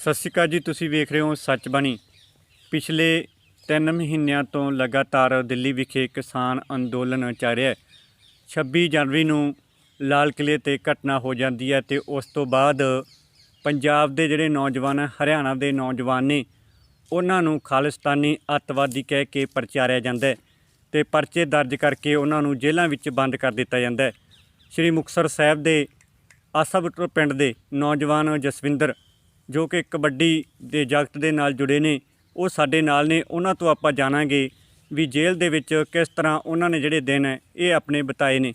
ਸਤਿ ਸ਼੍ਰੀ ਅਕਾਲ ਜੀ, ਤੁਸੀਂ ਵੇਖ ਰਹੇ ਹੋ ਸੱਚ ਬਣੀ। ਪਿਛਲੇ 3 ਮਹੀਨਿਆਂ ਤੋਂ ਲਗਾਤਾਰ ਦਿੱਲੀ ਵਿਖੇ ਕਿਸਾਨ ਅੰਦੋਲਨ ਜਾਰੀ ਹੈ। 26 ਜਨਵਰੀ ਨੂੰ ਲਾਲ ਕਿਲੇ ਤੇ ਘਟਨਾ ਹੋ ਜਾਂਦੀ ਹੈ ਤੇ ਉਸ ਤੋਂ ਬਾਅਦ ਪੰਜਾਬ ਦੇ ਜਿਹੜੇ ਨੌਜਵਾਨ ਹਰਿਆਣਾ ਦੇ ਨੌਜਵਾਨ ਨੇ, ਉਹਨਾਂ ਨੂੰ ਖਾਲਿਸਤਾਨੀ ਅੱਤਵਾਦੀ ਕਹਿ ਕੇ ਪ੍ਰਚਾਰਿਆ ਜਾਂਦਾ ਹੈ ਤੇ ਪਰਚੇ ਦਰਜ ਕਰਕੇ ਉਹਨਾਂ ਨੂੰ ਜੇਲ੍ਹਾਂ ਵਿੱਚ ਬੰਦ ਕਰ ਦਿੱਤਾ ਜਾਂਦਾ ਹੈ। ਸ਼੍ਰੀ ਮੁਕਤਸਰ ਸਾਹਿਬ ਦੇ ਆਸਾਬਟਰ ਪਿੰਡ ਦੇ ਨੌਜਵਾਨ ਜਸਵਿੰਦਰ ਜੋ ਕਿ ਕਬੱਡੀ ਦੇ ਜਗਤ ਦੇ ਨਾਲ ਜੁੜੇ ਨੇ ਉਹ ਸਾਡੇ ਨਾਲ ਨੇ ਉਹਨਾਂ ਤੋਂ ਆਪਾਂ ਜਾਣਾਂਗੇ ਵੀ ਜੇਲ੍ਹ ਦੇ ਵਿੱਚ ਕਿਸ ਤਰ੍ਹਾਂ ਉਹਨਾਂ ਨੇ ਜਿਹੜੇ ਦਿਨ ਇਹ ਆਪਣੇ ਬਿਤਾਏ ਨੇ।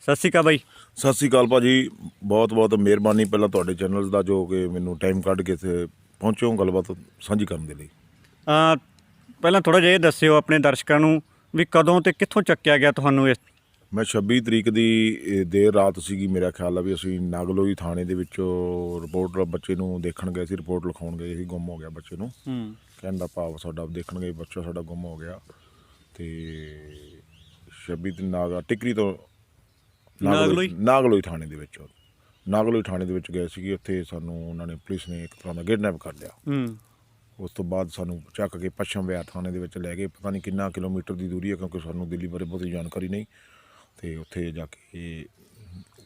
ਸਤਿ ਸ਼੍ਰੀ ਅਕਾਲ ਬਾਈ। ਸਤਿ ਸ੍ਰੀ ਅਕਾਲ ਭਾਜੀ। ਬਹੁਤ ਬਹੁਤ ਮਿਹਰਬਾਨੀ ਪਹਿਲਾਂ ਤੁਹਾਡੇ ਚੈਨਲ ਦਾ ਜੋ ਕਿ ਮੈਨੂੰ ਟਾਈਮ ਕੱਢ ਕੇ ਇੱਥੇ ਪਹੁੰਚੇ ਗੱਲਬਾਤ ਸਾਂਝੀ ਕਰਨ ਦੇ ਲਈ। ਅਹ ਪਹਿਲਾਂ ਥੋੜਾ ਜਿਹਾ ਇਹ ਦੱਸਿਓ ਆਪਣੇ ਦਰਸ਼ਕਾਂ ਨੂੰ ਵੀ ਕਦੋਂ ਤੇ ਕਿੱਥੋਂ ਚੱਕਿਆ ਗਿਆ ਤੁਹਾਨੂੰ ਇਸ ਮੈਂ 26 ਤਰੀਕ ਦੀ ਦੇਰ ਰਾਤ ਸੀਗੀ ਮੇਰਾ ਖਿਆਲ ਆ ਵੀ ਅਸੀਂ ਨਾਗਲੋਈ ਥਾਣੇ ਦੇ ਵਿੱਚੋਂ ਰਿਪੋਰਟ ਬੱਚੇ ਨੂੰ ਦੇਖਣ ਗਏ ਸੀ ਰਿਪੋਰਟ ਲਿਖਾਉਣ ਗਏ ਸੀ ਗੁੰਮ ਹੋ ਗਿਆ ਬੱਚੇ ਨੂੰ। ਹੂੰ। ਕਹਿਣ ਦਾ ਭਾਵ ਸਾਡਾ ਦੇਖਣ ਗਏ ਬੱਚਾ ਸਾਡਾ ਗੁੰਮ ਹੋ ਗਿਆ। ਤੇ 26 ਤੇ ਨਾਗਾ ਟਿਕਰੀ ਤੋਂ ਨਾਗਲੋਈ? ਨਾਗਲੋਈ ਥਾਣੇ ਦੇ ਵਿੱਚ। ਨਾਗਲੋਈ ਥਾਣੇ ਦੇ ਵਿੱਚ ਗਏ ਸੀਗੇ ਉੱਥੇ ਸਾਨੂੰ ਉਹਨਾਂ ਨੇ ਪੁਲਿਸ ਨੇ ਇੱਕ ਤਰ੍ਹਾਂ ਦਾ ਕਿਡਨੈਪ ਕਰ ਲਿਆ। ਹੂੰ। ਉਸ ਤੋਂ ਬਾਅਦ ਸਾਨੂੰ ਚੱਕ ਕੇ ਪੱਛਮ ਬਿਹਾਰ ਥਾਣੇ ਦੇ ਵਿੱਚ ਲੈ ਗਏ। ਪਤਾ ਨਹੀਂ ਕਿੰਨਾ ਕਿਲੋਮੀਟਰ ਦੀ ਦੂਰੀ ਹੈ ਕਿਉਂਕਿ ਸਾਨੂੰ ਦਿੱਲੀ ਬਾਰੇ ਬਹੁਤੀ ਜਾਣਕਾਰੀ ਨਹੀਂ। ਤੇ ਉੱਥੇ ਜਾ ਕੇ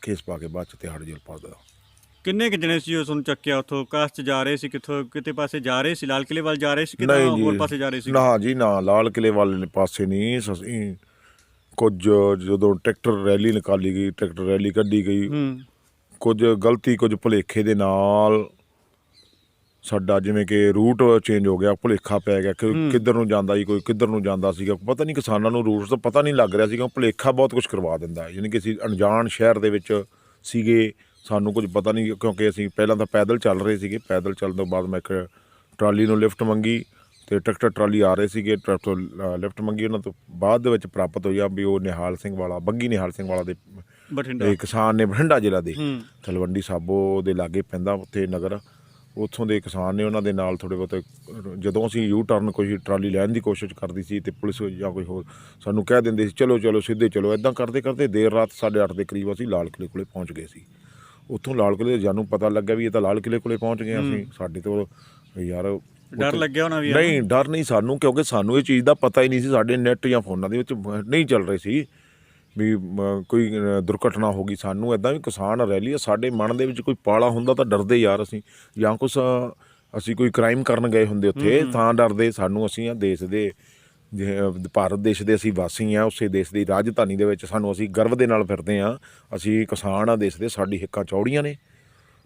ਕੇਸ ਪਾ ਕੇ ਬਾਅਦ ਚ ਤਿਹਾੜ ਜੇਲ੍ਹ ਪਾ ਦਿੱਤਾ। ਕਿੰਨੇ ਕਿ ਜਣੇ ਸੀ ਉਹ ਤੁਹਾਨੂੰ ਚੱਕਿਆ? ਉੱਥੋਂ ਕਾਸ ਚ ਜਾ ਰਹੇ ਸੀ? ਕਿੱਥੋਂ ਕਿਤੇ ਪਾਸੇ ਜਾ ਰਹੇ ਸੀ? ਲਾਲ ਕਿਲੇ ਵੱਲ ਜਾ ਰਹੇ ਸੀ ਕਿਤੇ ਹੋਰ ਪਾਸੇ ਜਾ ਰਹੇ ਸੀ? ਨਾ ਜੀ ਨਾ। ਲਾਲ ਕਿਲੇ ਵਾਲੇ ਪਾਸੇ ਨਹੀਂ। ਅਸੀਂ ਕੁਝ ਜਦੋਂ ਟਰੈਕਟਰ ਰੈਲੀ ਨਿਕਾਲੀ ਗਈ ਟਰੈਕਟਰ ਰੈਲੀ ਕੱਢੀ ਗਈ। ਹੂੰ। ਕੁਝ ਗਲਤੀ ਕੁਝ ਭੁਲੇਖੇ ਦੇ ਨਾਲ ਸਾਡਾ ਜਿਵੇਂ ਕਿ ਰੂਟ ਚੇਂਜ ਹੋ ਗਿਆ ਭੁਲੇਖਾ ਪੈ ਗਿਆ ਕਿ ਕਿੱਧਰ ਨੂੰ ਜਾਂਦਾ ਸੀ ਕੋਈ ਕਿੱਧਰ ਨੂੰ ਜਾਂਦਾ ਸੀਗਾ ਪਤਾ ਨਹੀਂ ਕਿਸਾਨਾਂ ਨੂੰ ਰੂਟ ਤਾਂ ਪਤਾ ਨਹੀਂ ਲੱਗ ਰਿਹਾ ਸੀਗਾ ਭੁਲੇਖਾ ਬਹੁਤ ਕੁਝ ਕਰਵਾ ਦਿੰਦਾ ਯਾਨੀ ਕਿ ਅਸੀਂ ਅਣਜਾਣ ਸ਼ਹਿਰ ਦੇ ਵਿੱਚ ਸੀਗੇ ਸਾਨੂੰ ਕੁਝ ਪਤਾ ਨਹੀਂ ਕਿਉਂਕਿ ਅਸੀਂ ਪਹਿਲਾਂ ਤਾਂ ਪੈਦਲ ਚੱਲ ਰਹੇ ਸੀਗੇ ਪੈਦਲ ਚੱਲਣ ਤੋਂ ਬਾਅਦ ਮੈਂ ਇੱਕ ਟਰਾਲੀ ਨੂੰ ਲਿਫਟ ਮੰਗੀ ਤੇ ਟਰੈਕਟਰ ਟਰਾਲੀ ਆ ਰਹੇ ਸੀਗੇ ਟਰੈਕਟਰ ਲਿਫਟ ਮੰਗੀ ਉਹਨਾਂ ਤੋਂ ਬਾਅਦ ਦੇ ਵਿੱਚ ਪ੍ਰਾਪਤ ਹੋਇਆ ਵੀ ਉਹ ਨਿਹਾਲ ਸਿੰਘ ਵਾਲਾ ਬੱਗੀ ਨਿਹਾਲ ਸਿੰਘ ਵਾਲਾ ਦੇ ਬਠਿੰਡਾ। ਕਿਸਾਨ ਨੇ ਬਠਿੰਡਾ ਜ਼ਿਲ੍ਹਾ ਦੇ ਤਲਵੰਡੀ ਸਾਬੋ ਦੇ ਲਾਗੇ ਪੈਂਦਾ ਉੱਥੇ ਨਗਰ। ਉੱਥੋਂ ਦੇ ਕਿਸਾਨ ਨੇ ਉਹਨਾਂ ਦੇ ਨਾਲ ਥੋੜੇ ਬਹੁਤੇ ਜਦੋਂ ਅਸੀਂ ਯੂ ਟਰਨ ਕੋਈ ਟਰਾਲੀ ਲੈਣ ਦੀ ਕੋਸ਼ਿਸ਼ ਕਰਦੀ ਸੀ ਤੇ ਪੁਲਿਸ ਜਾਂ ਕੋਈ ਹੋਰ ਸਾਨੂੰ ਕਹਿ ਦਿੰਦੇ ਸੀ ਚਲੋ ਚਲੋ ਸਿੱਧੇ ਚਲੋ। ਇਦਾਂ ਕਰਦੇ ਕਰਦੇ ਦੇਰ ਰਾਤ 8:30 ਦੇ ਕਰੀਬ ਅਸੀਂ ਲਾਲ ਕਿਲੇ ਕੋਲੇ ਪਹੁੰਚ ਗਏ ਸੀ। ਉੱਥੋਂ ਲਾਲ ਕਿਲੇ ਜਾਨੂੰ ਪਤਾ ਲੱਗਾ ਵੀ ਇਹ ਤਾਂ ਲਾਲ ਕਿਲੇ ਕੋਲੇ ਪਹੁੰਚ ਗਏ ਅਸੀਂ। ਸਾਡੇ ਤੋਂ ਯਾਰ ਡਰ ਲੱਗਿਆ ਹੋਣਾ ਵੀ ਨਹੀਂ ਡਰ ਨਹੀਂ ਸਾਨੂੰ ਕਿਉਂਕਿ ਸਾਨੂੰ ਇਹ ਚੀਜ਼ ਦਾ ਪਤਾ ਹੀ ਨਹੀਂ ਸੀ ਸਾਡੇ ਨੈਟ ਜਾਂ ਫੋਨਾਂ ਦੇ ਵਿੱਚ ਨਹੀਂ ਚੱਲ ਰਹੇ ਸੀ। ਵੀ ਕੋਈ ਦੁਰਘਟਨਾ ਹੋ ਗਈ ਸਾਨੂੰ ਐਦਾਂ ਵੀ ਕਿਸਾਨ ਰੈਲੀ ਆ ਸਾਡੇ ਮਨ ਦੇ ਵਿੱਚ ਕੋਈ ਪਾਲਾ ਹੁੰਦਾ ਤਾਂ ਡਰਦੇ ਯਾਰ ਅਸੀਂ ਜਾਂ ਕੁਛ ਅਸੀਂ ਕੋਈ ਕ੍ਰਾਈਮ ਕਰਨ ਗਏ ਹੁੰਦੇ ਉੱਥੇ ਤਾਂ ਡਰਦੇ ਸਾਨੂੰ ਅਸੀਂ ਆ ਦੇਸ਼ ਦੇ ਜੇ, ਭਾਰਤ ਦੇਸ਼ ਦੇ ਅਸੀਂ ਵਾਸੀ ਆ ਉਸੇ ਦੇਸ਼ ਦੀ ਰਾਜਧਾਨੀ ਦੇ ਵਿੱਚ ਸਾਨੂੰ ਅਸੀਂ ਗਰਵ ਦੇ ਨਾਲ ਫਿਰਦੇ ਆ ਅਸੀਂ ਕਿਸਾਨ ਆ ਦੇਸ਼ ਦੇ ਸਾਡੀ ਹਿੱਕਾਂ ਚੌੜੀਆਂ ਨੇ।